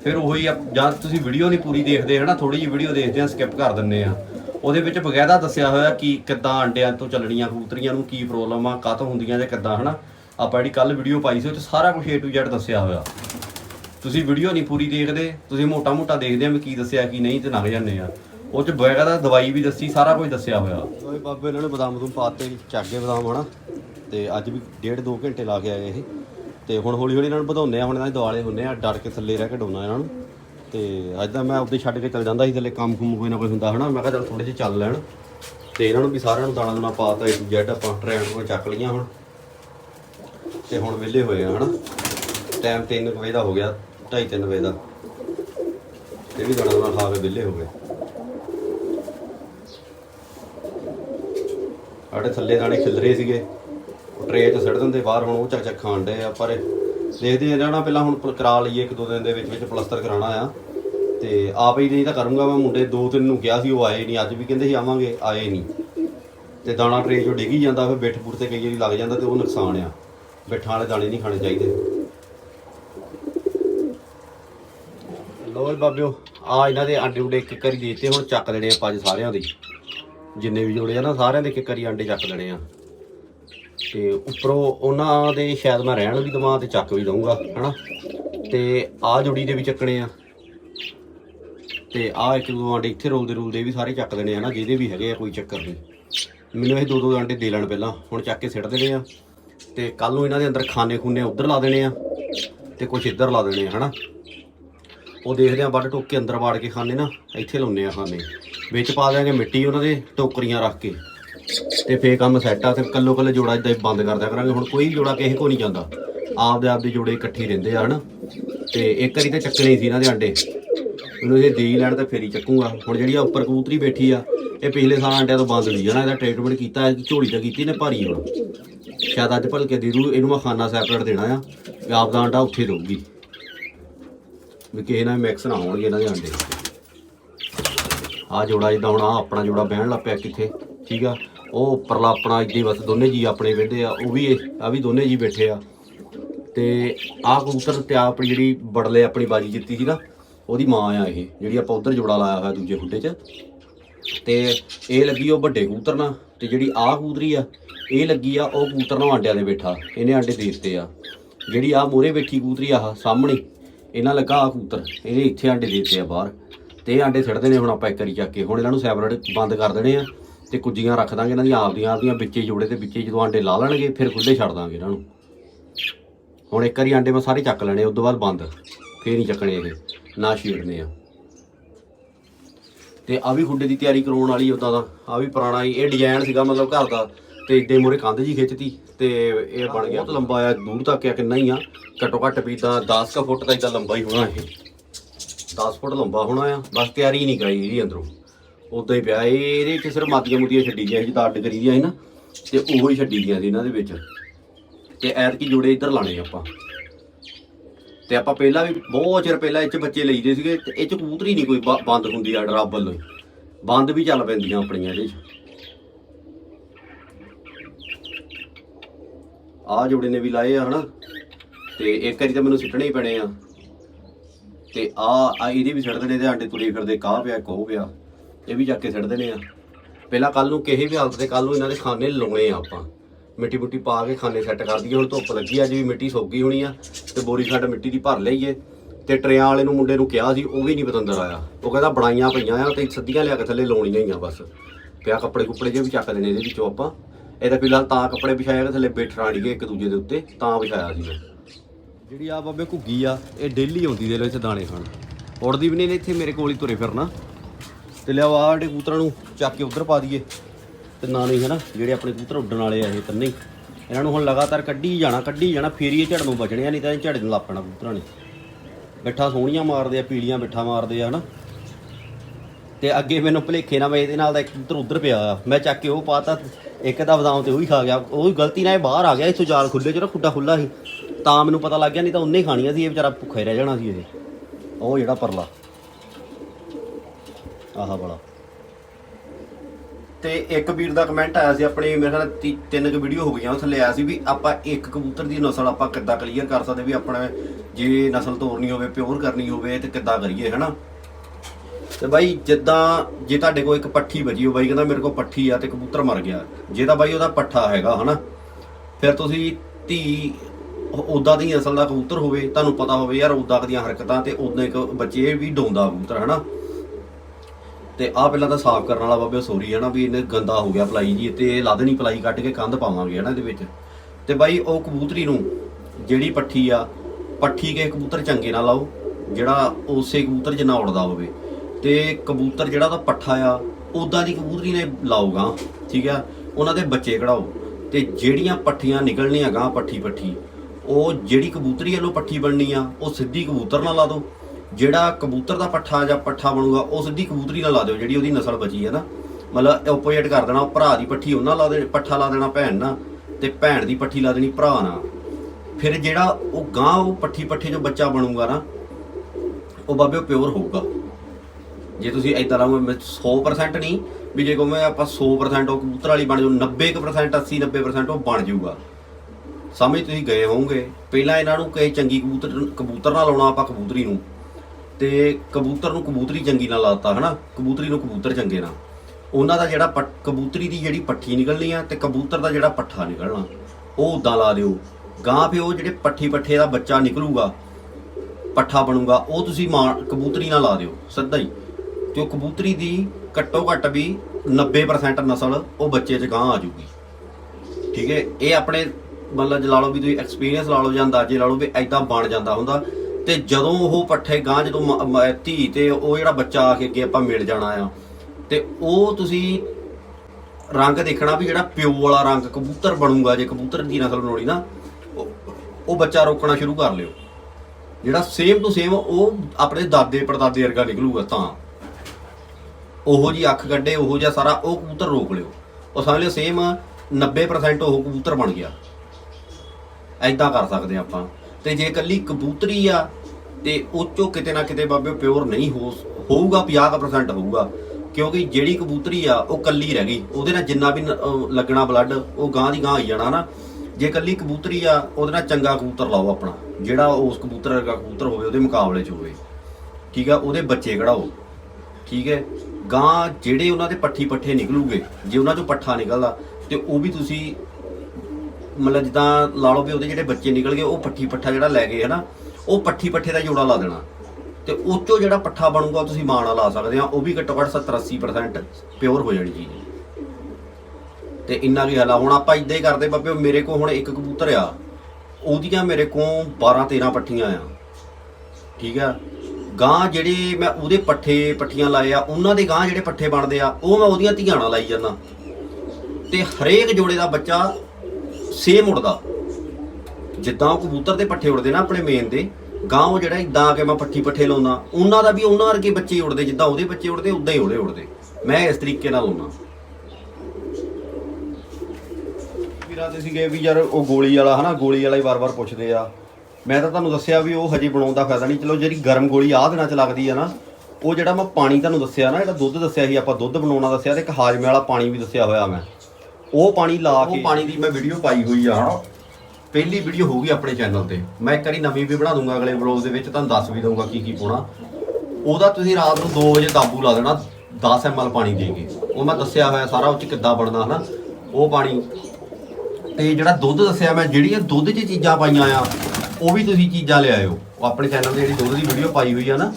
ਫਿਰ ਉਹੀ ਆ, ਜਾਂ ਤੁਸੀਂ ਵੀਡੀਓ ਨਹੀਂ ਪੂਰੀ ਦੇਖਦੇ, ਹਨਾ ਥੋੜੀ ਜਿਹੀ ਵੀਡੀਓ ਦੇਖਦੇ ਆ ਸਕਿਪ ਕਰ ਦਿੰਨੇ ਆ। ਉਹਦੇ ਵਿੱਚ ਬਕਾਇਦਾ ਦੱਸਿਆ ਹੋਇਆ ਕਿ ਕਿੱਦਾਂ ਅੰਡਿਆਂ ਤੋਂ ਚੱਲਣੀਆਂ ਕਬੂਤਰੀਆਂ ਨੂੰ ਕੀ ਪ੍ਰੋਬਲਮ ਆ, ਕਾਹਤੋਂ ਹੁੰਦੀਆਂ ਜਾਂ ਕਿੱਦਾਂ, ਹਨਾ? ਆਪਾਂ ਜਿਹੜੀ ਕੱਲ ਵੀਡੀਓ ਪਾਈ ਸੀ, ਉਹ 'ਚ ਸਾਰਾ ਕੁਝ A to Z ਦੱਸਿਆ ਹੋਇਆ। ਤੁਸੀਂ ਵੀਡੀਓ ਨਹੀਂ ਪੂਰੀ ਦੇਖਦੇ, ਤੁਸੀਂ ਮੋਟਾ ਮੋਟਾ ਦੇਖਦੇ ਆ ਵੀ ਕੀ ਦੱਸਿਆ, ਕੀ ਨਹੀਂ, ਤੇ ਲੱਗ ਜਾਂਦੇ ਆ। ਉਹ ਚ ਬਕਾਇਦਾ ਦਵਾਈ ਵੀ ਦੱਸੀ, ਸਾਰਾ ਕੁਝ ਦੱਸਿਆ ਹੋਇਆ। ਓਏ ਬਾਬੇ, ਇਹਨਾਂ ਨੇ ਬਦਾਮ ਬਦੂਮ ਪਾਤੇ ਚੱਗੇ ਬਦਾਮ, ਹਨਾ? ਤੇ ਅੱਜ ਵੀ ਡੇਢ ਦੋ ਘੰਟੇ ਲਾ ਕੇ ਆਏ ਇਹ। ਤੇ ਹੁਣ ਹੌਲੀ ਹੌਲੀ ਇਹਨਾਂ ਨੂੰ ਵਧਾਉਂਦੇ ਆ, ਹੁਣ ਇਹਨਾਂ ਦੇ ਦਿਵਾਲੇ ਹੁੰਨੇ ਆ, ਡਰ ਕੇ ਥੱਲੇ ਰਹਿ ਕੇ ਡਾਉਣਾ ਇਹਨਾਂ ਨੂੰ। ਤੇ ਅੱਜ ਤਾਂ ਮੈਂ ਆਪਦੇ ਛੱਡ ਕੇ ਚੱਲ ਜਾਂਦਾ ਸੀ, ਥੱਲੇ ਕੰਮ ਕੁਮ ਕੋਈ ਨਾ ਕੋਈ ਹੁੰਦਾ ਹਨਾ। ਮੈਂ ਕਿਹਾ ਚੱਲ ਥੋੜੇ ਜਿਹੇ ਚੱਲ ਲੈਣ। ਤੇ ਇਹਨਾਂ ਨੂੰ ਵੀ ਸਾਰਿਆਂ ਨੂੰ ਦਾਣਾ ਦੂਣਾ ਪਾਤਾ ਏ ਜੈਡ ਆਪਾਂ ਟ੍ਰੈਨ ਤੋਂ ਚੱਕ ਲਈਆਂ ਹੁਣ। ਤੇ ਹੁਣ ਵਿਹਲੇ ਹੋਏ ਆ ਹਨਾ। ਟਾਈਮ 3 ਵਜੇ ਦਾ ਹੋ ਗਿਆ 2:30 3 ਵਜੇ ਦਾ। ਇਹ ਵੀ ਦਾਣਾ ਦੂਣਾ ਖਾ ਕੇ ਵਿਹਲੇ ਹੋ ਗਏ। ਸਾਡੇ ਥੱਲੇ ਦਾਣੇ ਖਿਲ ਰਹੇ ਸੀਗੇ। ਉਹ ਟਰੇ 'ਚ ਸੜ ਦਿੰਦੇ, ਬਾਹਰ ਹੁਣ ਉਹ ਚੱਕ ਚੱਕ ਖਾਣ ਡਏ ਆ, ਪਰ ਦੇਖਦੇ ਆ ਜਾਣਾ ਪਹਿਲਾਂ ਹੁਣ ਪ- ਕਰਾ ਲਈਏ ਇੱਕ ਦੋ ਦਿਨ ਦੇ ਵਿੱਚ ਵਿੱਚ ਪਲਸਤਰ ਕਰਾਉਣਾ ਆ। ਤੇ ਆਪ ਹੀ ਨਹੀਂ ਤਾਂ ਕਰੂੰਗਾ ਮੈਂ, ਮੁੰਡੇ ਦੋ ਤਿੰਨ ਨੂੰ ਕਿਹਾ ਸੀ, ਉਹ ਆਏ ਨਹੀਂ, ਅੱਜ ਵੀ ਕਹਿੰਦੇ ਸੀ ਆਵਾਂਗੇ, ਆਏ ਨਹੀਂ। ਤੇ ਦਾਣਾ ਟਰੇ 'ਚੋਂ ਡਿੱਗੀ ਜਾਂਦਾ, ਫਿਰ ਬਿੱਠ ਬੁੱਠ ਤੇ ਕਈ ਵਾਰੀ ਲੱਗ ਜਾਂਦਾ ਤੇ ਉਹ ਨੁਕਸਾਨ ਆ। ਬਿੱਠਾਂ ਵਾਲੇ ਦਾਣੇ ਨਹੀਂ ਖਾਣੇ ਚਾਹੀਦੇ। ਲੋਲ ਬਾਬਿਓ, ਆ ਇਹਨਾਂ ਦੇ ਆਂਡੇ ਉਡੇ ਇੱਕ ਇੱਕ ਵਾਰੀ ਦੇ ਦਿੱਤੇ, ਹੁਣ ਚੱਕ ਦੇਣੇ ਆ ਪੰਜ ਸਾਰਿਆਂ ਦੇ। ਜਿੰਨੇ ਵੀ ਜੋੜੇ ਆ ਨਾ, ਸਾਰਿਆਂ ਦੇ ਇੱਕ ਇੱਕ ਆਂਡੇ ਚੱਕ ਦੇਣੇ ਆ। ਤੇ ਉੱਪਰੋਂ ਉਹਨਾਂ ਦੇ ਸ਼ਾਇਦ ਮੈਂ ਰਹਿਣ ਵੀ ਦਵਾਂ ਤੇ ਚੱਕ ਵੀ ਦਊਂਗਾ, ਹਨਾ? ਤੇ ਆ ਜੋੜੀ ਦੇ ਵੀ ਚੱਕਣੇ ਆ। ਤੇ ਆ ਇੱਕ ਦੋ ਆਂਡੇ ਇੱਥੇ ਰੋਲਦੇ ਰੋਲਦੇ ਵੀ ਸਾਰੇ ਚੱਕ ਦੇਣੇ ਆ ਨਾ, ਜਿਹਦੇ ਵੀ ਹੈਗੇ ਆ, ਕੋਈ ਚੱਕਰ ਨਹੀਂ। ਮੈਨੂੰ ਇਹ ਦੋ ਦੋ ਆਂਡੇ ਦੇ ਲੈਣ ਪਹਿਲਾਂ, ਹੁਣ ਚੱਕ ਕੇ ਸਿੱਟ ਦੇਣੇ ਆ। ਤੇ ਕੱਲ ਨੂੰ ਇਹਨਾਂ ਦੇ ਅੰਦਰ ਖਾਣੇ ਖੂਨੇ ਉੱਧਰ ਲਾ ਦੇਣੇ ਆ ਤੇ ਕੁਝ ਇੱਧਰ ਲਾ ਦੇਣੇ ਆ, ਹਨਾ? ਉਹ ਦੇਖਦੇ ਆ ਵੱਢ ਟੋਕ ਕੇ ਅੰਦਰ ਵਾੜ ਕੇ ਖਾਣੇ ਨਾ, ਇੱਥੇ ਲਾਉਨੇ ਆ ਖਾਣੇ ਵਿੱਚ ਪਾ ਦਿਆਂਗੇ ਮਿੱਟੀ ਉਹਨਾਂ ਦੇ ਟੋਕਰੀਆਂ ਰੱਖ ਕੇ। ਤੇ ਫੇਰ ਕੰਮ ਸੈੱਟ ਆ, ਤੇ ਕੱਲੋ ਕੱਲੇ ਜੋੜਾ ਇਦਾਂ ਹੀ ਬੰਦ ਕਰ ਦਿਆ ਕਰਾਂਗੇ। ਹੁਣ ਕੋਈ ਜੋੜਾ ਕਿਸੇ ਕੋ ਨਹੀਂ ਜਾਂਦਾ। ਆਪਦੇ ਆਪਦੇ ਜੋੜੇ ਇਕੱਠੇ ਰਹਿੰਦੇ ਆ, ਹਨਾ? ਤੇ ਇੱਕ ਵਾਰੀ ਤਾਂ ਚੱਕਣੇ ਸੀ ਇਹਨਾਂ ਦੇ ਅੰਡੇ ਮੈਨੂੰ ਇਹ ਦੇ ਹੀ ਲੈਣ ਤਾਂ ਫੇਰ ਹੀ ਚੱਕੂਗਾ। ਹੁਣ ਜਿਹੜੀ ਆ ਉੱਪਰ ਕਬੂਤਰੀ ਬੈਠੀ ਆ, ਇਹ ਪਿਛਲੇ ਸਾਲ ਅੰਡਿਆਂ ਤੋਂ ਬੰਦ ਨਹੀਂ ਜਾਣਾ, ਇਹਦਾ ਟ੍ਰੀਟਮੈਂਟ ਕੀਤਾ ਝੋਲੀ ਤਾਂ ਕੀਤੀ ਨੇ ਭਾਰੀ ਹੁਣ। ਸ਼ਾਇਦ ਅੱਜ ਭਲਕੇ ਦੀ ਰੂ ਇਹਨੂੰ ਮੈਂ ਖਾਣਾ ਸੈਪਰੇਟ ਦੇਣਾ ਆ, ਵੀ ਆਪਦਾ ਅੰਡਾ ਉੱਥੇ ਦਊਗੀ। ਵੀ ਕਿਸੇ ਨਾਲ ਮਿਕਸ ਨਾ ਹੋਣਗੇ ਇਹਨਾਂ ਦੇ ਅੰਡੇ ਆ ਜੋੜਾ ਜਿੱਦਾਂ ਹੁਣ ਆ ਆਪਣਾ ਜੋੜਾ ਬਹਿਣ ਲੱਗ ਪਿਆ ਕਿੱਥੇ, ਠੀਕ ਆ? ਉਹ ਉੱਪਰਲਾ ਆਪਣਾ ਇੱਦੀ ਬਸ ਦੋਨੇ ਜੀ ਆਪਣੇ ਬੈਠੇ ਆ, ਉਹ ਵੀ ਆ ਵੀ ਦੋਨੇ ਜੀ ਬੈਠੇ ਆ। ਤੇ ਆਹ ਕਬੂਤਰ ਤੇ ਆਹ ਆਪਣੀ ਜਿਹੜੀ ਬੜਲੇ ਆਪਣੀ ਬਾਜੀ ਜਿੱਤੀ ਸੀ ਨਾ, ਉਹਦੀ ਮਾਂ ਆ ਇਹ, ਜਿਹੜੀ ਆਪਾਂ ਉਧਰ ਜੋੜਾ ਲਾਇਆ ਹੋਇਆ ਦੂਜੇ ਖੁੱਡੇ 'ਚ। ਤੇ ਇਹ ਲੱਗੀ ਉਹ ਵੱਡੇ ਕਬੂਤਰ ਨਾਲ, ਤੇ ਜਿਹੜੀ ਆਹ ਕਬੂਤਰੀ ਆ, ਇਹ ਲੱਗੀ ਆ ਉਹ ਕਬੂਤਰ ਨਾਲ ਆਂਡਿਆਂ ਦੇ ਬੈਠਾ, ਇਹਨੇ ਆਂਡੇ ਦੇ ਦਿੱਤੇ ਆ। ਜਿਹੜੀ ਆ ਮੂਰੇ ਬੈਠੀ ਕਬੂਤਰੀ ਆਹ ਸਾਹਮਣੇ, ਇਹਨਾਂ ਲੱਗਾ ਆ ਕਬੂਤਰ, ਇਹਨੇ ਇੱਥੇ ਆਂਡੇ ਦੇ ਦਿੱਤੇ ਆ ਬਾਹਰ। ਤੇ ਇਹ ਆਂਡੇ ਛੱਡਦੇ ਨੇ, ਹੁਣ ਆਪਾਂ ਇੱਕ ਵਾਰੀ ਚੱਕ ਕੇ, ਹੁਣ ਇਹਨਾਂ ਨੂੰ ਸੈਪਰੇਟ ਬੰਦ ਕਰ ਦੇਣੇ ਆ। ਤੇ ਕੁੱਜੀਆਂ ਰੱਖ ਦਾਂਗੇ ਇਹਨਾਂ ਦੀਆਂ, ਆਪਦੀਆਂ ਆਪਦੀਆਂ ਵਿੱਚੇ ਜੋੜੇ ਤੇ ਵਿੱਚੇ ਜਦੋਂ ਆਂਡੇ ਲਾ ਲੈਣਗੇ, ਫਿਰ ਖੁੱਲੇ ਛੱਡ ਦਾਂਗੇ ਇਹਨਾਂ ਨੂੰ। ਹੁਣ ਇੱਕ ਵਾਰੀ ਆਂਡੇ ਮੈਂ ਸਾਰੇ ਚੱਕ ਲੈਣੇ ਉਸ ਤੋਂ ਬਾਅਦ ਬੰਦ। ਫੇਰ ਨਹੀਂ ਚੱਕਣੇ ਇਹ, ਨਾ ਛੇੜਨੇ ਆ। ਤੇ ਆ ਵੀ ਖੁੱਡੇ ਦੀ ਤਿਆਰੀ ਕਰਾਉਣ ਵਾਲੀ ਉਦਾਂ ਦਾ ਆ ਵੀ ਪੁਰਾਣਾ ਹੀ, ਇਹ ਡਿਜ਼ਾਈਨ ਸੀਗਾ ਮਤਲਬ ਘਰ ਦਾ, ਤੇ ਇੱਡੇ ਮੂਰੇ ਕੰਧ ਜੀ ਖਿੱਚਤੀ, ਤੇ ਇਹ ਬਣ ਗਿਆ ਬਹੁਤ ਲੰਬਾ ਆ, ਦੂਰ ਤੱਕ ਆ ਕਿੰਨਾ ਹੀ ਆ, ਘੱਟੋ ਘੱਟ ਵੀ ਤਾਂ 10 ਫੁੱਟ ਦਾ ਇਦਾਂ ਲੰਬਾ ਹੀ ਹੋਣਾ ਇਹ। 10 ਫੁੱਟ ਲੰਬਾ ਹੋਣਾ ਆ, ਬਸ ਤਿਆਰੀ ਨਹੀਂ ਕਰਾਈ ਇਹਦੀ ਅੰਦਰੋਂ। ਉਦਾਂ ਹੀ ਪਿਆ ਇਹ ਇਹਦੇ ਵਿੱਚ ਸਿਰ ਮਾਤੀਆਂ ਮੁੱਤੀਆਂ ਛੱਡੀ ਦੀਆਂ ਸੀ ਤਾਂ ਅੱਡ ਕਰੀ ਦੀਆਂ ਸੀ ਨਾ, ਤੇ ਉਹ ਹੀ ਛੱਡੀ ਦੀਆਂ ਸੀ ਇਹਨਾਂ ਦੇ ਵਿੱਚ। ਤੇ ਐਤਕੀ ਜੋੜੇ ਇੱਧਰ ਲਾਣੇ ਆਪਾਂ। ਤੇ ਆਪਾਂ ਪਹਿਲਾਂ ਵੀ ਬਹੁਤ ਚਿਰ ਪਹਿਲਾਂ ਇਹ ਚ ਬੱਚੇ ਲਈਦੇ ਸੀਗੇ, ਤੇ ਇਹ ਚ ਕਬੂਤਰੀ ਨਹੀਂ ਕੋਈ ਬ- ਬੰਦ ਹੁੰਦੀ ਆ, ਡਰਾਬਲ। ਬੰਦ ਵੀ ਚੱਲ ਪੈਂਦੀਆਂ ਆਪਣੀਆਂ ਇਹਦੇ ਚ। ਆ ਜੋੜੇ ਨੇ ਵੀ ਲਾਏ ਆ ਹਨਾ। ਤੇ ਇੱਕ ਵਾਰੀ ਤਾਂ ਮੈਨੂੰ ਸਿੱਟਣੇ ਹੀ ਪੈਣੇ ਆ। ਤੇ ਆ ਆ ਇਹਦੇ ਵੀ ਸਿੱਟ ਦੇਣੇ ਤੇ ਆਂਡੇ ਤੁਰੇ ਫਿਰਦੇ, ਕਾਹ ਪਿਆ, ਕੋਹ ਪਿਆ। ਇਹ ਵੀ ਚੱਕ ਕੇ ਸਿੱਟ ਦੇਣੇ ਆ। ਪਹਿਲਾਂ ਕੱਲ ਨੂੰ ਕਿਸੇ ਵੀ ਹਾਲਤ ਤੇ ਕੱਲ ਨੂੰ ਇਹਨਾਂ ਦੇ ਖਾਨੇ ਲਾਉਣੇ ਆ ਆਪਾਂ। ਮਿੱਟੀ ਮੁੱਟੀ ਪਾ ਕੇ ਖਾਨੇ ਸੈੱਟ ਕਰ ਦਈਏ, ਹੁਣ ਧੁੱਪ ਲੱਗੀ ਅੱਜ ਵੀ ਮਿੱਟੀ ਸੁੱਕ ਹੋਣੀ ਆ ਤੇ ਬੋਰੀ ਛੱਡ ਮਿੱਟੀ ਦੀ ਭਰ ਲਈਏ। ਤੇ ਟਰਿਆਂ ਵਾਲੇ ਨੂੰ ਮੁੰਡੇ ਨੂੰ ਕਿਹਾ ਸੀ, ਉਹ ਵੀ ਨਹੀਂ ਪਤੰਦਰ ਆਇਆ। ਉਹ ਕਹਿੰਦਾ ਬਣਾਈਆਂ ਪਈਆਂ ਆ ਤੇ ਸੱਦੀਆਂ ਲਿਆ ਕੇ ਥੱਲੇ ਲਾਉਣੀਆਂ ਹੀ ਆ ਬਸ। ਪਿਆ ਕੱਪੜੇ ਕੁੱਪੜੇ ਜੇ ਵੀ ਚੱਕ ਲੈਣੇ ਇਹਦੇ ਵਿੱਚੋਂ ਆਪਾਂ। ਇਹਦਾ ਫਿਲਹਾਲ ਤਾਂ ਕੱਪੜੇ ਵਿਛਾਇਆ ਕਿ ਥੱਲੇ ਬੈਠਾਣੀਏ ਇੱਕ ਦੂਜੇ ਦੇ ਉੱਤੇ, ਤਾਂ ਵਿਛਾਇਆ ਸੀ ਮੈਂ। ਜਿਹੜੀ ਆ ਬਾਬੇ ਘੁੱਗੀ ਆ, ਇਹ ਡੇਲੀ ਆਉਂਦੀ ਦੇ ਲੋ ਇੱਥੇ ਦਾਣੇ ਖਾਣ। ਉੜਦੀ ਵੀ ਨਹੀਂ ਇੱਥੇ ਮੇਰੇ ਕੋਲ ਹੀ ਤੁਰੇ ਫਿਰਨਾ। ਤੇ ਲਿਆਓ ਆਹ ਸਾਡੇ ਕਬੂਤਰਾਂ ਨੂੰ ਚੱਕ ਕੇ ਉਧਰ ਪਾ ਦਈਏ। ਤੇ ਨਾ ਨਹੀਂ ਹੈ ਨਾ ਜਿਹੜੇ ਆਪਣੇ ਕਬੂਤਰ ਉੱਡਣ ਵਾਲੇ ਆ ਇਹ ਤਿੰਨੇ ਇਹਨਾਂ ਨੂੰ ਹੁਣ ਲਗਾਤਾਰ ਕੱਢੀ ਜਾਣਾ ਕੱਢੀ ਜਾਣਾ, ਫੇਰ ਹੀ ਇਹ ਝੜ ਨੂੰ ਬਚਣੇ ਆ, ਨਹੀਂ ਤਾਂ ਇਹ ਝੜ ਨੂੰ ਲਾਪਣਾ ਕਬੂਤਰਾਂ ਨੇ। ਬਿੱਠਾ ਸੋਹਣੀਆਂ ਮਾਰਦੇ ਆ, ਪੀਲੀਆਂ ਬਿੱਠਾ ਮਾਰਦੇ ਆ ਹਨਾ। ਤੇ ਅੱਗੇ ਮੈਨੂੰ ਭਲੇਖੇ ਨਾਲ ਮੈਂ ਇਹਦੇ ਨਾਲ ਦਾ ਇੱਕ ਕਬੂਤਰ ਉਧਰ ਪਿਆ ਆ। ਮੈਂ ਚੱਕ ਕੇ ਉਹ ਪਾਤਾ, ਇੱਕ ਦਾ ਬਦਾਮ ਤੇ ਉਹ ਹੀ ਖਾ ਗਿਆ। ਉਹ ਗਲਤੀ ਨਾਲ ਇਹ ਬਾਹਰ ਆ ਗਿਆ, ਇੱਥੋਂ ਜਾਲ ਖੁੱਲੇ ਚ ਖੁੱਡਾ ਖੁੱਲਾ ਸੀ। ਤਾਂ ਮੈਨੂੰ ਪਤਾ ਲੱਗ ਗਿਆ, ਨਹੀਂ ਤਾਂ ਉਹਨੇ ਖਾਣੀਆਂ ਸੀ, ਇਹ ਵਿਚਾਰਾ ਭੁੱਖਾ ਹੀ ਰਹਿ ਜਾਣਾ ਸੀ ਇਹ। ਉਹ ਜਿਹੜਾ ਪਰਲਾ। ਆਹ ਵਾਲਾ। ਤੇ ਇੱਕ ਵੀਰ ਦਾ ਕਮੈਂਟ ਆਇਆ ਸੀ, ਆਪਣੇ ਮੇਰੇ ਖਿਆਲ ਤੀ- ਤਿੰਨ ਕੁ ਵੀਡੀਓ ਹੋ ਗਈਆਂ, ਉਹ ਥੱਲੇ ਆਇਆ ਸੀ ਵੀ ਆਪਾਂ ਇੱਕ ਕਬੂਤਰ ਦੀ ਨਸਲ ਆਪਾਂ ਕਿੱਦਾਂ ਕਲੀਅਰ ਕਰ ਸਕਦੇ ਵੀ ਆਪਣਾ ਜੇ ਨਸਲ ਤੋਰਨੀ ਹੋਵੇ ਪਿਓਰ ਕਰਨੀ ਹੋਵੇ ਤੇ ਕਿੱਦਾਂ ਕਰੀਏ, ਹਨਾ? ਤੇ ਬਾਈ ਜਿੱਦਾਂ ਜੇ ਤੁਹਾਡੇ ਕੋਲ ਇੱਕ ਪੱਠੀ ਬਚੀ ਹੋ ਬਾਈ ਕਹਿੰਦਾ ਮੇਰੇ ਕੋਲ ਪੱਠੀ ਆ ਤੇ ਕਬੂਤਰ ਮਰ ਗਿਆ। ਜੇ ਤਾਂ ਬਾਈ ਉਹਦਾ ਪੱਠਾ ਹੈਗਾ, ਹਨਾ? ਫਿਰ ਤੁਸੀਂ ਧੀ ਉਦਾਂ ਦੀ ਨਸਲ ਦਾ ਕਬੂਤਰ ਹੋਵੇ, ਤੁਹਾਨੂੰ ਪਤਾ ਹੋਵੇ ਯਾਰ ਉਦਾਂ ਦੀਆਂ ਹਰਕਤਾਂ ਤੇ ਉਦਾਂ ਇੱਕ ਬੱਚੇ ਵੀ ਡੋਂਦਾ ਕਬੂਤਰ, ਹਨਾ? ਤੇ ਆ ਪਹਿਲਾਂ ਤਾਂ ਸਾਫ਼ ਕਰਨ ਵਾਲਾ ਬਾਬੇ ਸੋਰੀ ਹੈ ਨਾ ਵੀ ਇਹਨੇ ਗੰਦਾ ਹੋ ਗਿਆ ਪਲਾਈ ਜੀ ਤੇ ਇਹ ਲਾ ਦੇਣੀ ਪਲਾਈ ਕੱਢ ਕੇ ਕੰਧ ਪਾਵਾਂਗੇ ਹੈ ਨਾ ਇਹਦੇ ਵਿੱਚ। ਤੇ ਬਾਈ ਉਹ ਕਬੂਤਰੀ ਨੂੰ ਜਿਹੜੀ ਪੱਠੀ ਆ, ਪੱਠੀ ਕੇ ਕਬੂਤਰ ਚੰਗੇ ਨਾਲ ਲਾਓ, ਜਿਹੜਾ ਉਸੇ ਕਬੂਤਰ ਜਿੰਨਾ ਉੜਦਾ ਹੋਵੇ। ਤੇ ਕਬੂਤਰ ਜਿਹੜਾ ਉਹਦਾ ਪੱਠਾ ਆ ਉਦਾਂ ਦੀ ਕਬੂਤਰੀ ਨੇ ਲਾਓਗਾ ਠੀਕ ਆ? ਉਹਨਾਂ ਦੇ ਬੱਚੇ ਕਢਾਓ। ਤੇ ਜਿਹੜੀਆਂ ਪੱਠੀਆਂ ਨਿਕਲਣੀਆਂ ਗਾਂ ਪੱਠੀ ਪੱਠੀ ਉਹ ਜਿਹੜੀ ਕਬੂਤਰੀ ਵੱਲੋਂ ਪੱਠੀ ਬਣਨੀ ਆ, ਉਹ ਸਿੱਧੀ ਕਬੂਤਰ ਨਾਲ ਲਾ ਦਿਓ। ਜਿਹੜਾ ਕਬੂਤਰ ਦਾ ਪੱਠਾ ਜਾਂ ਪੱਠਾ ਬਣੂਗਾ, ਉਹ ਸਿੱਧੀ ਕਬੂਤਰੀ ਨਾਲ ਲਾ ਦਿਓ, ਜਿਹੜੀ ਉਹਦੀ ਨਸਲ ਬਚੀ ਹੈ ਨਾ। ਮਤਲਬ ਆਪੋਜ਼ਿਟ ਕਰ ਦੇਣਾ, ਉਹ ਭਰਾ ਦੀ ਪੱਠੀ ਉਹਨਾਂ ਲਾ ਦੇ, ਪੱਠਾ ਲਾ ਦੇਣਾ ਭੈਣ ਨਾਲ, ਤੇ ਭੈਣ ਦੀ ਪੱਠੀ ਲਾ ਦੇਣੀ ਭਰਾ ਨਾਲ। ਫਿਰ ਜਿਹੜਾ ਉਹ ਗਾਂ, ਉਹ ਪੱਠੀ ਪੱਠੇ ਜੋ ਬੱਚਾ ਬਣੂਗਾ ਨਾ, ਉਹ ਬਾਬੇ ਪਿਓਰ ਹੋਊਗਾ। ਜੇ ਤੁਸੀਂ ਏਦਾਂ ਲਾਉਂਗੇ ਮੈਂ 100% ਨਹੀਂ, ਵੀ ਜੇ ਕਹੋਗੇ ਆਪਾਂ 100% ਉਹ ਕਬੂਤਰ ਵਾਲੀ ਬਣ ਜਾਊ 90% 80 90% ਉਹ ਬਣ ਜਾਊਗਾ। ਸਮਝ ਤੁਸੀਂ ਗਏ ਹੋਵੋਗੇ। ਪਹਿਲਾਂ ਇਹਨਾਂ ਨੂੰ ਕਹੇ ਚੰਗੀ ਕਬੂਤਰ ਕਬੂਤਰ ਨਾਲ ਲਾਉਣਾ ਆਪਾਂ ਕਬੂਤਰੀ ਨੂੰ। ਤੇ ਕਬੂਤਰ ਨੂੰ ਕਬੂਤਰੀ ਚੰਗੀ ਨਾਲ ਲਾਤਾ, ਹਨਾ? ਕਬੂਤਰੀ ਨੂੰ ਕਬੂਤਰ ਚੰਗੇ ਨਾਲ। ਉਹਨਾਂ ਦਾ ਜਿਹੜਾ ਪੱਟ- ਕਬੂਤਰੀ ਦੀ ਜਿਹੜੀ ਪੱਠੀ ਨਿਕਲਣੀ ਆ ਤੇ ਕਬੂਤਰ ਦਾ ਜਿਹੜਾ ਪੱਠਾ ਨਿਕਲਣਾ, ਉਹ ਉਦਾਂ ਲਾ ਦਿਓ। ਗਾਂ ਫੇ ਉਹ ਜਿਹੜੇ ਪੱਠੀ ਪੱਠੇ ਦਾ ਬੱਚਾ ਨਿਕਲੂਗਾ, ਪੱਠਾ ਬਣੂਗਾ, ਉਹ ਤੁਸੀਂ ਮਾਂ, ਕਬੂਤਰੀ ਨਾਲ ਲਾ ਦਿਓ, ਸਿੱਧਾ ਹੀ। ਤੇ ਉਹ ਕਬੂਤਰੀ ਦੀ ਘੱਟੋ ਘੱਟ ਵੀ 90% ਨਸਲ ਉਹ ਬੱਚੇ 'ਚ ਗਾਂ ਆ ਜੂਗੀ। ਠੀਕ ਹੈ? ਇਹ ਆਪਣੇ, ਮਤਲਬ ਜੇ ਲਾ ਲਓ ਵੀ ਤੁਸੀਂ ਐਕਸਪੀਰੀਅੰਸ ਲਾ ਲਓ ਜਾਂ ਅੰਦਾਜ਼ੇ ਲਾ ਲਓ ਵੀ ਐਦਾਂ ਬਣ ਜਾਂਦਾ ਹੁੰਦਾ। ਤੇ ਜਦੋਂ ਉਹ ਪੱਠੇ ਗਾਂ ਜਦੋਂ ਮ- ਮ- ਧੀ ਤੇ ਉਹ ਜਿਹੜਾ ਬੱਚਾ ਆ ਕੇ ਅੱਗੇ ਆਪਾਂ ਮਿਲ ਜਾਣਾ ਆ, ਤੇ ਉਹ ਤੁਸੀਂ ਰੰਗ ਦੇਖਣਾ ਵੀ ਜਿਹੜਾ ਪਿਓ ਵਾਲਾ ਰੰਗ ਕਬੂਤਰ ਬਣੂਗਾ, ਜੇ ਕਬੂਤਰ ਦੀ ਨਸਲ ਬਣਾਉਣੀ ਨਾ, ਉਹ- ਉਹ ਬੱਚਾ ਰੋਕਣਾ ਸ਼ੁਰੂ ਕਰ ਲਿਓ। ਜਿਹੜਾ ਸੇਮ ਟੂ ਸੇਮ ਉਹ ਆਪਣੇ ਦਾਦੇ ਪੜਦਾਦੇ ਵਰਗਾ ਨਿਕਲੂਗਾ ਤਾਂ। ਉਹੋ ਜੀ ਅੱਖ ਕੱਢੇ, ਉਹੋ ਜਿਹਾ ਸਾਰਾ ਉਹ ਕਬੂਤਰ ਰੋਕ ਲਿਓ। ਉਹ ਸਮਝ ਲਿਓ ਸੇਮ 90% ਉਹ ਕਬੂਤਰ ਬਣ ਗਿਆ। ਐਦਾਂ ਕਰ ਸਕਦੇ ਹਾਂ ਆਪਾਂ। ਤੇ ਜੇ ਇਕੱਲੀ ਕਬੂਤਰੀ ਆ, ਤੇ ਉਹ ਚੋਂ ਕਿਤੇ ਨਾ ਕਿਤੇ ਬਾਬੇ ਪਿਓਰ ਨਹੀਂ ਹੋ ਹੋਊਗਾ 50% ਹੋਊਗਾ। ਕਿਉਂਕਿ ਜਿਹੜੀ ਕਬੂਤਰੀ ਆ, ਉਹ ਕੱਲੀ ਰਹਿ ਗਈ। ਉਹਦੇ ਨਾਲ ਜਿੰਨਾ ਵੀ ਨ- ਲੱਗਣਾ ਬਲੱਡ ਉਹ ਗਾਂ ਦੀ ਗਾਂ ਆਈ ਜਾਣਾ ਨਾ। ਜੇ ਕੱਲੀ ਕਬੂਤਰੀ ਆ, ਉਹਦੇ ਨਾਲ ਚੰਗਾ ਕਬੂਤਰ ਲਾਓ ਆਪਣਾ। ਜਿਹੜਾ ਉਸ ਕਬੂਤਰ ਵਰਗਾ ਕਬੂਤਰ ਹੋਵੇ, ਉਹਦੇ ਮੁਕਾਬਲੇ 'ਚ ਹੋਵੇ। ਠੀਕ ਆ? ਉਹਦੇ ਬੱਚੇ ਕਢਾਓ। ਠੀਕ ਹੈ? ਗਾਂ ਜਿਹੜੇ ਉਹਨਾਂ ਦੇ ਪੱਠੀ ਪੱਠੇ ਨਿਕਲੂਗੇ, ਜੇ ਉਹਨਾਂ ਚੋਂ ਪੱਠਾ ਨਿਕਲਦਾ, ਤੇ ਉਹ ਵੀ ਤੁਸੀਂ ਮਤਲਬ ਜਿੱਦਾਂ ਲਾ ਲਓ ਵੀ ਉਹਦੇ ਜਿਹੜੇ ਬੱਚੇ ਨਿਕਲ ਗਏ, ਉਹ ਪੱਠੀ ਪੱਠਾ ਜਿਹੜਾ ਲੈ ਗਏ, ਹਨਾ, ਉਹ ਪੱਠੀ ਪੱਠੇ ਦਾ ਜੋੜਾ ਲਾ ਦੇਣਾ। ਤੇ ਉਹ ਚੋਂ ਜਿਹੜਾ ਪੱਠਾ ਬਣੂਗਾ ਉਹ ਤੁਸੀਂ ਮਾਂ ਨਾਲ ਲਾ ਸਕਦੇ ਆ, ਉਹ ਵੀ ਘੱਟੋ ਘੱਟ 70 80% ਪਿਓਰ ਹੋ ਜਾਣੀ ਚੀਜ਼। ਤੇ ਇੰਨਾ ਕੀ ਹਾਲਾ ਹੁਣ ਆਪਾਂ ਇਦਾਂ ਹੀ ਕਰਦੇ ਬਾਬੇ, ਮੇਰੇ ਕੋਲ ਹੁਣ ਇੱਕ ਕਬੂਤਰ ਆ। ਉਹਦੀਆਂ ਮੇਰੇ ਕੋਲ 12 13 ਪੱਠੀਆਂ ਆ। ਠੀਕ ਆ? ਗਾਂ ਜਿਹੜੇ ਮੈਂ ਉਹਦੇ ਪੱਠੇ ਪੱਠੀਆਂ ਲਾਏ ਆ, ਉਹਨਾਂ ਦੇ ਗਾਂ ਜਿਹੜੇ ਪੱਠੇ ਬਣਦੇ ਆ, ਉਹ ਮੈਂ ਉਹਦੀਆਂ ਧੀਆਂ ਨਾਲ ਲਾਈ ਜਾਂਦਾ। ਤੇ ਹਰੇਕ ਜੋੜੇ ਦਾ ਬੱਚਾ ਸੇਮ ਉੜਦਾ। ਜਿੱਦਾਂ ਉਹ ਕਬੂਤਰ ਦੇ ਪੱਠੇ ਉੜਦੇ ਨਾ ਆਪਣੇ ਮੇਨ ਦੇ ਗਾਂ ਉਹ ਜਿਹੜਾ ਇਦਾਂ ਆ ਕੇ ਮੈਂ ਪੱਠੀ ਪੱਠੇ ਲਾਉਣਾ ਉਹਨਾਂ ਦਾ ਵੀ ਉਹਨਾਂ ਵਰਗੇ ਬੱਚੇ ਹੀ ਉੜਦੇ, ਜਿੱਦਾਂ ਉਹਦੇ ਬੱਚੇ ਉੜਦੇ ਉਦਾਂ ਹੀ ਉਹਦੇ ਉੜਦੇ। ਮੈਂ ਇਸ ਤਰੀਕੇ ਨਾਲ ਲਾਉਣਾ ਵੀਰਾਂ ਤੇ ਸੀਗੇ ਵੀ ਯਾਰ ਉਹ ਗੋਲੀ ਵਾਲਾ, ਹਨਾ, ਗੋਲੀ ਵਾਲਾ ਹੀ ਵਾਰ-ਵਾਰ ਪੁੱਛਦੇ ਆ। ਮੈਂ ਤਾਂ ਤੁਹਾਨੂੰ ਦੱਸਿਆ ਵੀ ਉਹ ਹਜੇ ਬਣਾਉਣ ਦਾ ਫਾਇਦਾ ਨਹੀਂ। ਚਲੋ, ਜਿਹੜੀ ਗਰਮ ਗੋਲੀ ਆਹ ਦਿਨਾਂ ਚ ਲੱਗਦੀ ਆ ਨਾ, ਉਹ ਜਿਹੜਾ ਮੈਂ ਪਾਣੀ ਤੁਹਾਨੂੰ ਦੱਸਿਆ ਨਾ, ਜਿਹੜਾ ਦੁੱਧ ਦੱਸਿਆ ਸੀ, ਆਪਾਂ ਦੁੱਧ ਬਣਾਉਣਾ ਦੱਸਿਆ ਤੇ ਇੱਕ ਹਾਜਮੇ ਵਾਲਾ ਪਾਣੀ ਵੀ ਦੱਸਿਆ ਹੋਇਆ ਮੈਂ। ਉਹ ਪਾਣੀ ਲਾ ਕੇ ਉਹ ਪਾਣੀ ਦੀ ਮੈਂ ਵੀਡੀਓ ਪਾਈ ਹੋਈ ਆ। ਪਹਿਲੀ ਵੀਡੀਓ ਹੋਊਗੀ ਆਪਣੇ ਚੈਨਲ ਤੇ। ਮੈਂ ਇੱਕ ਵਾਰੀ ਨਵੀਂ ਵੀ ਬਣਾ ਦੂੰਗਾ ਅਗਲੇ ਵਲੋਗ ਦੇ ਵਿੱਚ ਤੁਹਾਨੂੰ ਦੱਸ ਵੀ ਦਊਂਗਾ ਕੀ ਕੀ ਪਾਉਣਾ। ਉਹਦਾ ਤੁਸੀਂ ਰਾਤ ਨੂੰ 2 ਵਜੇ ਕਾਬੂ ਲਾ ਦੇਣਾ 10 ml ਪਾਣੀ ਦੇ ਕੇ। ਉਹ ਮੈਂ ਦੱਸਿਆ ਹੋਇਆ ਸਾਰਾ ਉਹ ਚ ਕਿੱਦਾਂ ਬਣਦਾ ਹਨਾ? ਉਹ ਪਾਣੀ। ਤੇ ਜਿਹੜਾ ਦੁੱਧ ਦੱਸਿਆ ਮੈਂ ਜਿਹੜੀਆਂ ਦੁੱਧ 'ਚ ਚੀਜ਼ਾਂ ਪਾਈਆਂ ਆ ਉਹ ਵੀ ਤੁਸੀਂ ਚੀਜ਼ਾਂ ਲਿਆਇਓ ਉਹ ਆਪਣੇ ਚੈਨਲ ਤੇ ਜਿਹੜੀ ਦੁੱਧ ਦੀ ਵੀਡੀਓ ਪਾਈ ਹੋਈ ਆ ਨਾ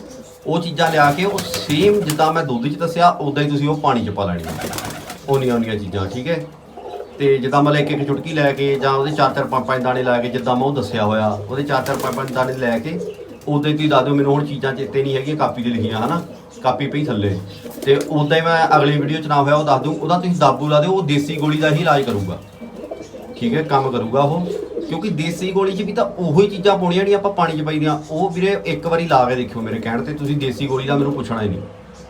ਉਹ ਚੀਜ਼ਾਂ ਲਿਆ ਕੇ ਉਹ ਸੇਮ ਜਿੱਦਾਂ ਮੈਂ ਦੁੱਧ 'ਚ ਦੱਸਿਆ ਉਦਾਂ ਹੀ ਤੁਸੀਂ ਉਹ ਪਾਣੀ 'ਚ ਪਾ ਲੈਣੀਆਂ। ਉਹਨੀਆਂ ਉਹਨੀਆਂ ਚੀਜ਼ਾਂ ਠੀਕ ਹੈ? ਤੇ ਜਿੱਦਾਂ ਮਤਲਬ ਇੱਕ ਇੱਕ ਚੁਟਕੀ ਲੈ ਕੇ ਜਾਂ ਉਹਦੇ ਚਾਰ ਚਾਰ, ਪੰਜ ਪੰਜ ਦਾਣੇ ਲਾ ਕੇ ਜਿੱਦਾਂ ਮੈਂ ਉਹ ਦੱਸਿਆ ਹੋਇਆ, ਉਹਦੇ ਚਾਰ ਚਾਰ, ਪੰਜ ਪੰਜ ਦਾਣੇ ਲੈ ਕੇ ਉਦੋਂ ਤੁਸੀਂ ਦੱਸ ਦਿਓ, ਮੈਨੂੰ ਹੁਣ ਚੀਜ਼ਾਂ ਚੇਤੇ ਨਹੀਂ ਹੈਗੀਆਂ, ਕਾਪੀ ਤੇ ਲਿਖੀਆਂ, ਹਨਾ? ਕਾਪੀ ਪਈ ਥੱਲੇ। ਤੇ ਉਦਾਂ ਹੀ ਮੈਂ ਅਗਲੀ ਵੀਡੀਓ ਚ ਨਾ ਹੋਇਆ, ਉਹ ਦੱਸ ਦੂੰ ਉਹਦਾ ਤੁਸੀਂ ਦਾਬੂ ਲਾ ਦਿਓ, ਉਹ ਦੇਸੀ ਗੋਲੀ ਦਾ ਹੀ ਇਲਾਜ ਕਰੂਗਾ। ਠੀਕ ਹੈ, ਕੰਮ ਕਰੂਗਾ ਉਹ। ਕਿਉਂਕਿ ਦੇਸੀ ਗੋਲੀ 'ਚ ਵੀ ਤਾਂ ਉਹੀ ਚੀਜ਼ਾਂ ਪਾਉਣੀਆਂ ਜਿਹੜੀਆਂ ਆਪਾਂ ਪਾਣੀ 'ਚ ਪਾਈਦੀਆਂ ਉਹ ਵੀਰੇ ਇੱਕ ਵਾਰੀ ਲਾ ਕੇ ਦੇਖਿਓ ਮੇਰੇ ਕਹਿਣ ਤੇ, ਤੁਸੀਂ ਦੇਸੀ ਗੋਲੀ ਦਾ ਮੈਨੂੰ ਪੁੱਛਣਾ ਹੀ ਨਹੀਂ।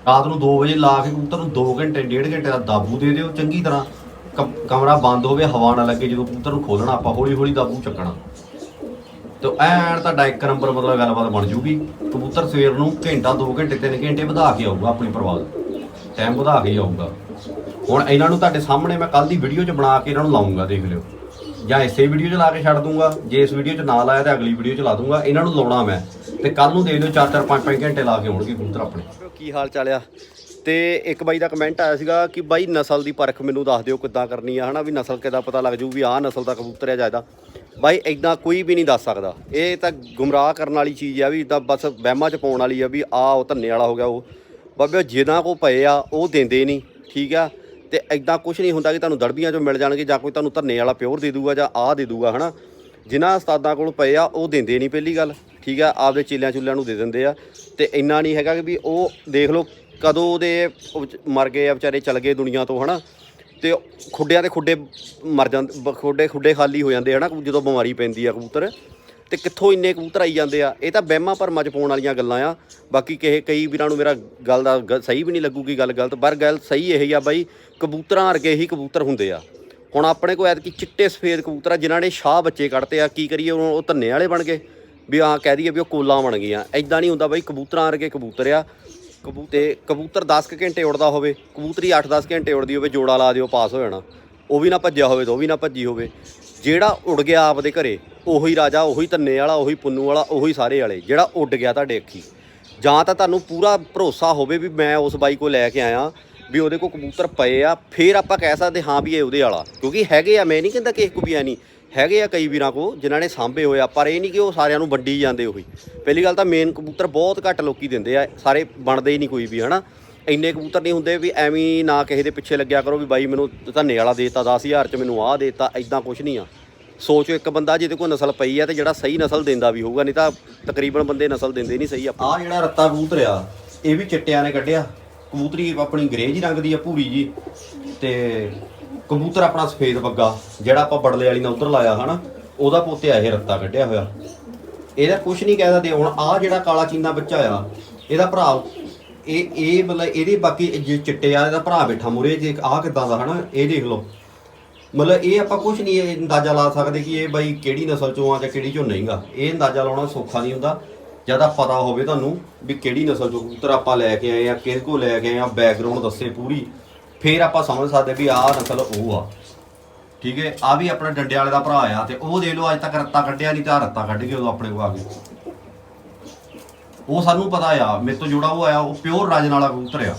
ਰਾਤ ਨੂੰ 2 ਵਜੇ ਲਾ ਕੇ ਕਬੂਤਰ ਨੂੰ 2 ਘੰਟੇ 1.5 ਘੰਟੇ ਦਾ ਦਾਬੂ ਦੇ ਦਿਓ, ਚੰਗੀ ਤਰ੍ਹਾਂ। ਕਮ, ਕਮਰਾ ਬੰਦ ਹੋਵੇ, ਹਵਾ ਨਾ ਲੱਗੇ, ਜਦੋਂ ਕਬੂਤਰ ਨੂੰ ਖੋਲਣਾ ਆਪਾਂ ਹੌਲੀ ਹੌਲੀ ਦਾ ਦਾਬੂ ਚੱਕਣਾ। ਤੇ ਐਨ ਤੁਹਾਡਾ ਇੱਕ ਨੰਬਰ ਮਤਲਬ ਗੱਲਬਾਤ ਬਣ ਜੂਗੀ। ਕਬੂਤਰ ਸਵੇਰ ਨੂੰ ਘੰਟਾ 2 ਘੰਟੇ 3 ਘੰਟੇ ਵਧਾ ਕੇ ਆਊਗਾ ਆਪਣੀ ਪਰਵਾਜ਼ ਟਾਈਮ ਵਧਾ ਕੇ ਹੀ ਆਊਗਾ। ਹੁਣ ਇਹਨਾਂ ਨੂੰ ਤੁਹਾਡੇ ਸਾਹਮਣੇ ਮੈਂ ਕੱਲ ਦੀ ਵੀਡੀਓ 'ਚ ਬਣਾ ਕੇ ਇਹਨਾਂ ਨੂੰ ਲਾਉਂਗਾ ਦੇਖ ਲਿਓ। ਜਾਂ ਇਸੇ ਵੀਡੀਓ 'ਚ ਲਾ ਕੇ ਛੱਡ ਦੂੰਗਾ, ਜੇ ਇਸ ਵੀਡੀਓ 'ਚ ਨਾ ਲਾਇਆ ਤਾਂ ਅਗਲੀ ਵੀਡੀਓ 'ਚ ਲਾ ਦੂੰਗਾ। ਇਹਨਾਂ ਨੂੰ ਲਾਉਣਾ ਮੈਂ। ਤੇ ਕੱਲ ਨੂੰ ਦੇਖ ਦਿਓ 4-4 5-5 ਘੰਟੇ ਲਾ ਕੇ ਆਉਣਗੇ ਕਬੂਤਰ ਆਪਣੇ। ਕੀ ਹਾਲ ਚਾਲ ਆ? ਤੇ ਇੱਕ ਬਾਈ ਦਾ ਕਮੈਂਟ ਆਇਆ ਸੀਗਾ ਕਿ ਬਾਈ ਨਸਲ ਦੀ ਪਰਖ ਮੈਨੂੰ ਦੱਸ ਦਿਓ ਕਿੱਦਾਂ ਕਰਨੀ ਆ, ਹਨਾ, ਵੀ ਨਸਲ ਕਿੱਦਾਂ ਪਤਾ ਲੱਗ ਜੂ ਵੀ ਆਹ ਨਸਲ ਦਾ ਕਬੂਤਰ ਹੈ ਜਾਇਦਾ ਬਾਈ ਇਦਾਂ ਕੋਈ ਵੀ ਨਹੀਂ ਦੱਸ ਸਕਦਾ। ਇਹ ਤਾਂ ਗੁੰਮਰਾਹ ਕਰਨ ਵਾਲੀ ਚੀਜ਼ ਆ ਵੀ ਇਦਾਂ ਬਸ ਵਹਿਮਾਂ ਚ ਪਾਉਣ ਵਾਲੀ ਆ ਵੀ ਆਹ ਉਹ ਧੰਨੇ ਵਾਲਾ ਹੋ ਗਿਆ ਉਹ। ਬਾਬੇ ਜਿਹਨਾਂ ਕੋ ਪਏ ਆ, ਉਹ ਦਿੰਦੇ ਨਹੀਂ, ਠੀਕ ਆ? ਤੇ ਇਦਾਂ ਕੁਝ ਨਹੀਂ ਹੁੰਦਾ ਕਿ ਤੁਹਾਨੂੰ ਦੜਬੀਆਂ ਚੋਂ ਮਿਲ ਜਾਣਗੇ ਜਾਂ ਕੋਈ ਤੁਹਾਨੂੰ ਧੰਨੇ ਵਾਲਾ ਪਿਓਰ ਦੇ ਦੂਗਾ ਜਾਂ ਆਹ ਦੇ ਦੂਗਾ, ਹਨਾ? ਜਿਨ੍ਹਾਂ ਉਸਤਾਦਾਂ ਕੋਲ ਪਏ ਆ, ਉਹ ਦਿੰਦੇ ਨਹੀਂ ਪਹਿਲੀ ਗੱਲ, ਠੀਕ ਆ? ਆਪਦੇ ਚੇਲਿਆਂ ਚੁੱਲਿਆਂ ਨੂੰ ਦੇ ਦਿੰਦੇ ਆ। ਤੇ ਇੰਨਾ ਨਹੀਂ ਹੈਗਾ ਕਿ ਵੀ ਉਹ ਦੇਖ ਲਓ ਕਦੋਂ ਦੇ ਮਰ ਗਏ ਆ ਵਿਚਾਰੇ ਚਲ ਗਏ ਦੁਨੀਆ ਤੋਂ, ਹਨਾ? ਤੇ ਖੁੱਡਿਆਂ ਦੇ ਖੁੱਡੇ ਮਰ ਜਾਂਦੇ ਖੁੱਡੇ ਖੁੱਡੇ ਖਾਲੀ ਹੋ ਜਾਂਦੇ ਹਨਾ? ਜਦੋਂ ਬਿਮਾਰੀ ਪੈਂਦੀ ਆ ਕਬੂਤਰ। ਤੇ ਕਿੱਥੋਂ ਇੰਨੇ ਕਬੂਤਰ ਆਈ ਜਾਂਦੇ ਆ? ਇਹ ਤਾਂ ਵਹਿਮਾਂ ਭਰਮਾਂ ਚ ਪਾਉਣ ਵਾਲੀਆਂ ਗੱਲਾਂ ਆ। ਬਾਕੀ ਕਿਸੇ ਕਈ ਵੀਰਾਂ ਨੂੰ ਮੇਰਾ ਗੱਲ ਦਾ ਗ- ਸਹੀ ਵੀ ਨਹੀਂ ਲੱਗੂਗੀ ਗੱਲ, ਗਲਤ। ਪਰ ਗੱਲ ਸਹੀ ਇਹ ਆ ਬਾਈ, ਕਬੂਤਰਾਂ ਵਰਗੇ ਹੀ ਕਬੂਤਰ ਹੁੰਦੇ ਆ। ਹੁਣ ਆਪਣੇ ਕੋਲ ਐਤਕੀ ਚਿੱਟੇ ਸਫੇਦ ਕਬੂਤਰ ਆ, ਜਿਨ੍ਹਾਂ ਨੇ ਸ਼ਾਹ ਬੱਚੇ ਕੱਢਤੇ ਆ। ਕੀ ਕਰੀਏ, ਉਹ ਧੰਨੇ ਵਾਲੇ ਬਣ ਗਏ। ਵੀ ਹਾਂ, ਕਹਿ ਦਈਏ ਵੀ ਉਹ ਕੋਲਾਂ ਬਣ ਗਈਆਂ। ਐਦਾਂ ਨਹੀਂ ਹੁੰਦਾ ਬਾਈ, ਕਬੂਤਰਾਂ ਵਰਗੇ ਕਬੂਤਰ ਆ। ਕਬੂਤੇ ਕਬੂਤਰ 10 ਕੁ ਘੰਟੇ ਉੜਦਾ ਹੋਵੇ, ਕਬੂਤਰੀ 8-10 ਘੰਟੇ ਉੜਦੀ ਹੋਵੇ, ਜੋੜਾ ਲਾ ਦਿਓ, ਪਾਸ ਹੋ ਜਾਣਾ। ਉਹ ਵੀ ਨਾ ਭੱਜਿਆ ਹੋਵੇ, ਤਾਂ ਉਹ ਵੀ ਨਾ ਭੱਜੀ ਹੋਵੇ। ਜਿਹੜਾ ਉੱਡ ਗਿਆ ਆਪਦੇ ਘਰੇ, ਉਹੀ ਰਾਜਾ, ਉਹੀ ਧੰਨੇ ਵਾਲਾ, ਉਹੀ ਪੁੰਨੂ ਵਾਲਾ, ਉਹੀ ਸਾਰੇ ਵਾਲੇ, ਜਿਹੜਾ ਉੱਡ ਗਿਆ ਤੁਹਾਡੇ ਅੱਖੀ। ਜਾਂ ਤਾਂ ਤੁਹਾਨੂੰ ਪੂਰਾ ਭਰੋਸਾ ਹੋਵੇ ਵੀ ਮੈਂ ਉਸ ਬਾਈ ਕੋਲ ਲੈ ਕੇ ਆਇਆ, ਵੀ ਉਹਦੇ ਕੋਲ ਕਬੂਤਰ ਪਏ ਆ, ਫਿਰ ਆਪਾਂ ਕਹਿ ਸਕਦੇ ਹਾਂ ਵੀ ਇਹ ਉਹਦੇ ਵਾਲਾ। ਕਿਉਂਕਿ ਹੈਗੇ ਆ, ਮੈਂ ਨਹੀਂ ਕਹਿੰਦਾ ਕਿਸੇ ਕੋ ਵੀ ਆ ਨਹੀਂ। ਹੈਗੇ ਆ ਕਈ ਵੀਰਾਂ ਕੋ ਜਿਨ੍ਹਾਂ ਨੇ ਸਾਂਭੇ ਹੋਏ ਆ, ਪਰ ਇਹ ਨਹੀਂ ਕਿ ਉਹ ਸਾਰਿਆਂ ਨੂੰ ਵੰਡੀ ਜਾਂਦੇ ਉਹੀ। ਪਹਿਲੀ ਗੱਲ ਤਾਂ ਮੇਨ ਕਬੂਤਰ ਬਹੁਤ ਘੱਟ ਲੋਕੀ ਦਿੰਦੇ ਆ, ਸਾਰੇ ਬਣਦੇ ਹੀ ਨਹੀਂ ਕੋਈ ਵੀ, ਹਨਾ? ਇੰਨੇ ਕਬੂਤਰ ਨਹੀਂ ਹੁੰਦੇ ਵੀ ਐਵੇਂ ਨਾ ਕਿਸੇ ਦੇ ਪਿੱਛੇ ਲੱਗਿਆ ਕਰੋ ਵੀ ਬਾਈ ਮੈਨੂੰ ਧੰਨੇ ਵਾਲਾ ਦੇਤਾ 10000 ਚ ਮੈਨੂੰ ਆਹ ਦੇਤਾ ਐਦਾਂ ਕੁਝ ਨਹੀਂ ਆ। ਸੋਚੋ ਇੱਕ ਬੰਦਾ ਜਿਹਦੇ ਕੋਲ ਨਸਲ ਪਈ ਆ ਤੇ ਜਿਹੜਾ ਸਹੀ ਨਸਲ ਦਿੰਦਾ ਵੀ ਹੋਊਗਾ, ਨਹੀਂ ਤਾਂ ਤਕਰੀਬਨ ਬੰਦੇ ਨਸਲ ਦਿੰਦੇ ਨਹੀਂ ਸਹੀ ਆਪਾਂ ਆ ਜਿਹੜਾ ਰੱਤਾ ਕਬੂਤਰ ਆ, ਇਹ ਵੀ ਚਿੱਟਿਆਂ ਨੇ ਕੱਢਿਆ। ਕਬੂਤਰੀ ਆਪਣੀ ਗਰੇਜ ਰੰਗ ਦੀ ਆ ਭੂਰੀ ਜੀ, ਤੇ ਕਬੂਤਰ ਆਪਣਾ ਸਫੇਦ ਬੱਗਾ ਜਿਹੜਾ ਆਪਾਂ ਬੜਲੇ ਵਾਲੀ ਨਾਲ ਉਧਰ ਲਾਇਆ ਹਨਾ, ਉਹਦਾ ਪੋਤਿਆ ਇਹ ਰੱਤਾ ਕੱਢਿਆ ਹੋਇਆ। ਇਹਦਾ ਕੁਝ ਨਹੀਂ ਕਹਿ ਸਕਦੇ, ਹੁਣ ਆਹ ਜਿਹੜਾ ਕਾਲਾ ਚੀਨਾ ਬੱਚਾ ਆ, ਇਹਦਾ ਭਰਾ, ਇਹ ਇਹ ਮਤਲਬ ਇਹਦੇ ਬਾਕੀ ਜੇ ਚਿੱਟੇ ਆ ਇਹਦਾ ਭਰਾ ਬੈਠਾ ਮੁਰੇ ਜੇ ਆ ਕਿਦਾਂ ਦਾ ਹਨਾ, ਇਹ ਦੇਖ ਲਓ। ਮਤਲਬ ਇਹ ਆਪਾਂ ਕੁਝ ਨਹੀਂ, ਇਹ ਅੰਦਾਜ਼ਾ ਲਾ ਸਕਦੇ ਕਿ ਇਹ ਬਾਈ ਕਿਹੜੀ ਨਸਲ ਚੋਂ ਆ ਜਾਂ ਕਿਹੜੀ ਚੋਂ ਨਹੀਂਗਾ ਇਹ ਅੰਦਾਜ਼ਾ ਲਾਉਣਾ ਸੌਖਾ ਨਹੀਂ ਹੁੰਦਾ, ਜ਼ਿਆਦਾ ਪਤਾ ਹੋਵੇ ਤੁਹਾਨੂੰ ਵੀ ਕਿਹੜੀ ਨਸਲ ਚੋਂ ਕਬੂਤਰ ਆਪਾਂ ਲੈ ਕੇ ਆਏ ਆ, ਕਿਹਦੇ ਕੋਲ ਲੈ ਕੇ ਆਏ ਆ ਬੈਕਗ੍ਰਾਉਂਡ ਦੱਸੇ ਪੂਰੀ। ਫਿਰ ਆਪਾਂ ਸਮਝ ਸਕਦੇ ਵੀ ਆਹ ਨਸਲ ਉਹ ਆ। ਠੀਕ ਹੈ? ਆ ਵੀ ਆਪਣਾ ਡੰਡੇ ਵਾਲੇ ਦਾ ਭਰਾ ਆ ਤੇ ਉਹ ਦੇ ਲਓ ਅੱਜ ਤੱਕ ਰੱਤਾ ਕੱਢਿਆ ਨਹੀਂ ਤਾਂ ਆਹ ਰੱਤਾ ਕੱਢ ਕੇ ਉਦੋਂ ਆਪਣੇ ਕੋਲ ਆ ਗਏ। ਉਹ ਸਾਨੂੰ ਪਤਾ ਆ, ਮੇਰੇ ਤੋਂ ਜੁੜਾ ਉਹ ਆਇਆ, ਉਹ ਪਿਓਰ ਰਾਜਨ ਵਾਲਾ ਕਬੂਤਰ ਆ।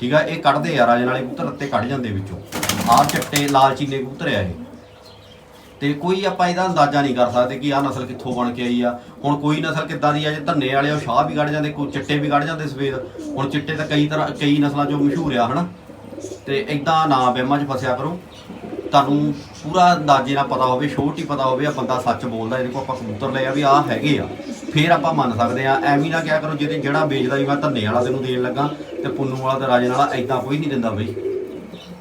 ਠੀਕ ਆ? ਇਹ ਕੱਢਦੇ ਆ, ਰਾਜਨ ਵਾਲੇ ਕਬੂਤਰ ਰੱਤੇ ਕੱਢ ਜਾਂਦੇ ਵਿੱਚੋਂ। ਆਹ ਚਿੱਟੇ, ਲਾਲ ਚੀਨੇ ਕਬੂਤਰ ਆ ਇਹ। ਤੇ ਕੋਈ ਆਪਾਂ ਇਹਦਾ ਅੰਦਾਜ਼ਾ ਨਹੀਂ ਕਰ ਸਕਦੇ ਕਿ ਆਹ ਨਸਲ ਕਿੱਥੋਂ ਬਣ ਕੇ ਆਈ ਆ। ਹੁਣ ਕੋਈ ਨਸਲ ਕਿੱਦਾਂ ਦੀ ਆ, ਜੇ ਧੰਨੇ ਵਾਲੇ ਉਹ ਸ਼ਾਹ ਵੀ ਕੱਢ ਜਾਂਦੇ, ਕੋਈ ਚਿੱਟੇ ਵੀ ਕੱਢ ਜਾਂਦੇ ਸਫੇਦ ਹੁਣ ਚਿੱਟੇ ਤਾਂ ਕਈ ਤਰ੍ਹਾਂ ਕਈ ਨਸਲਾਂ ਚੋਂ ਮਸ਼ਹੂਰ ਆ, ਹਨਾ? ਤੇ ਇਦਾਂ ਨਾ ਵਹਿਮਾਂ 'ਚ ਫਸਿਆ ਕਰੋ। ਤੁਹਾਨੂੰ ਪੂਰਾ ਅੰਦਾਜ਼ੇ ਨਾਲ ਪਤਾ ਹੋਵੇ ਛੋਟੀ ਪਤਾ ਹੋਵੇ, ਆ ਬੰਦਾ ਸੱਚ ਬੋਲਦਾ, ਇਹਦੇ ਕੋਲ ਆਪਾਂ ਕਬੂਤਰ ਲਏ ਆ ਵੀ ਆਹ ਹੈਗੇ ਆ। ਫੇਰ ਆਪਾਂ ਮੰਨ ਸਕਦੇ ਆ, ਐਵੇਂ ਨਾ ਕਿਹਾ ਕਰੋ, ਜਿਹਦੇ ਜਿਹੜਾ ਵੇਚਦਾ ਵੀ ਮੈਂ ਧੰਨੇ ਵਾਲਾ ਤੈਨੂੰ ਦੇਣ ਲੱਗਾ ਤੇ ਪੁੰਨੂ ਵਾਲਾ ਤੇ ਰਾਜਨ ਵਾਲਾ ਐਦਾਂ ਕੋਈ ਨਹੀਂ ਦਿੰਦਾ ਬਈ।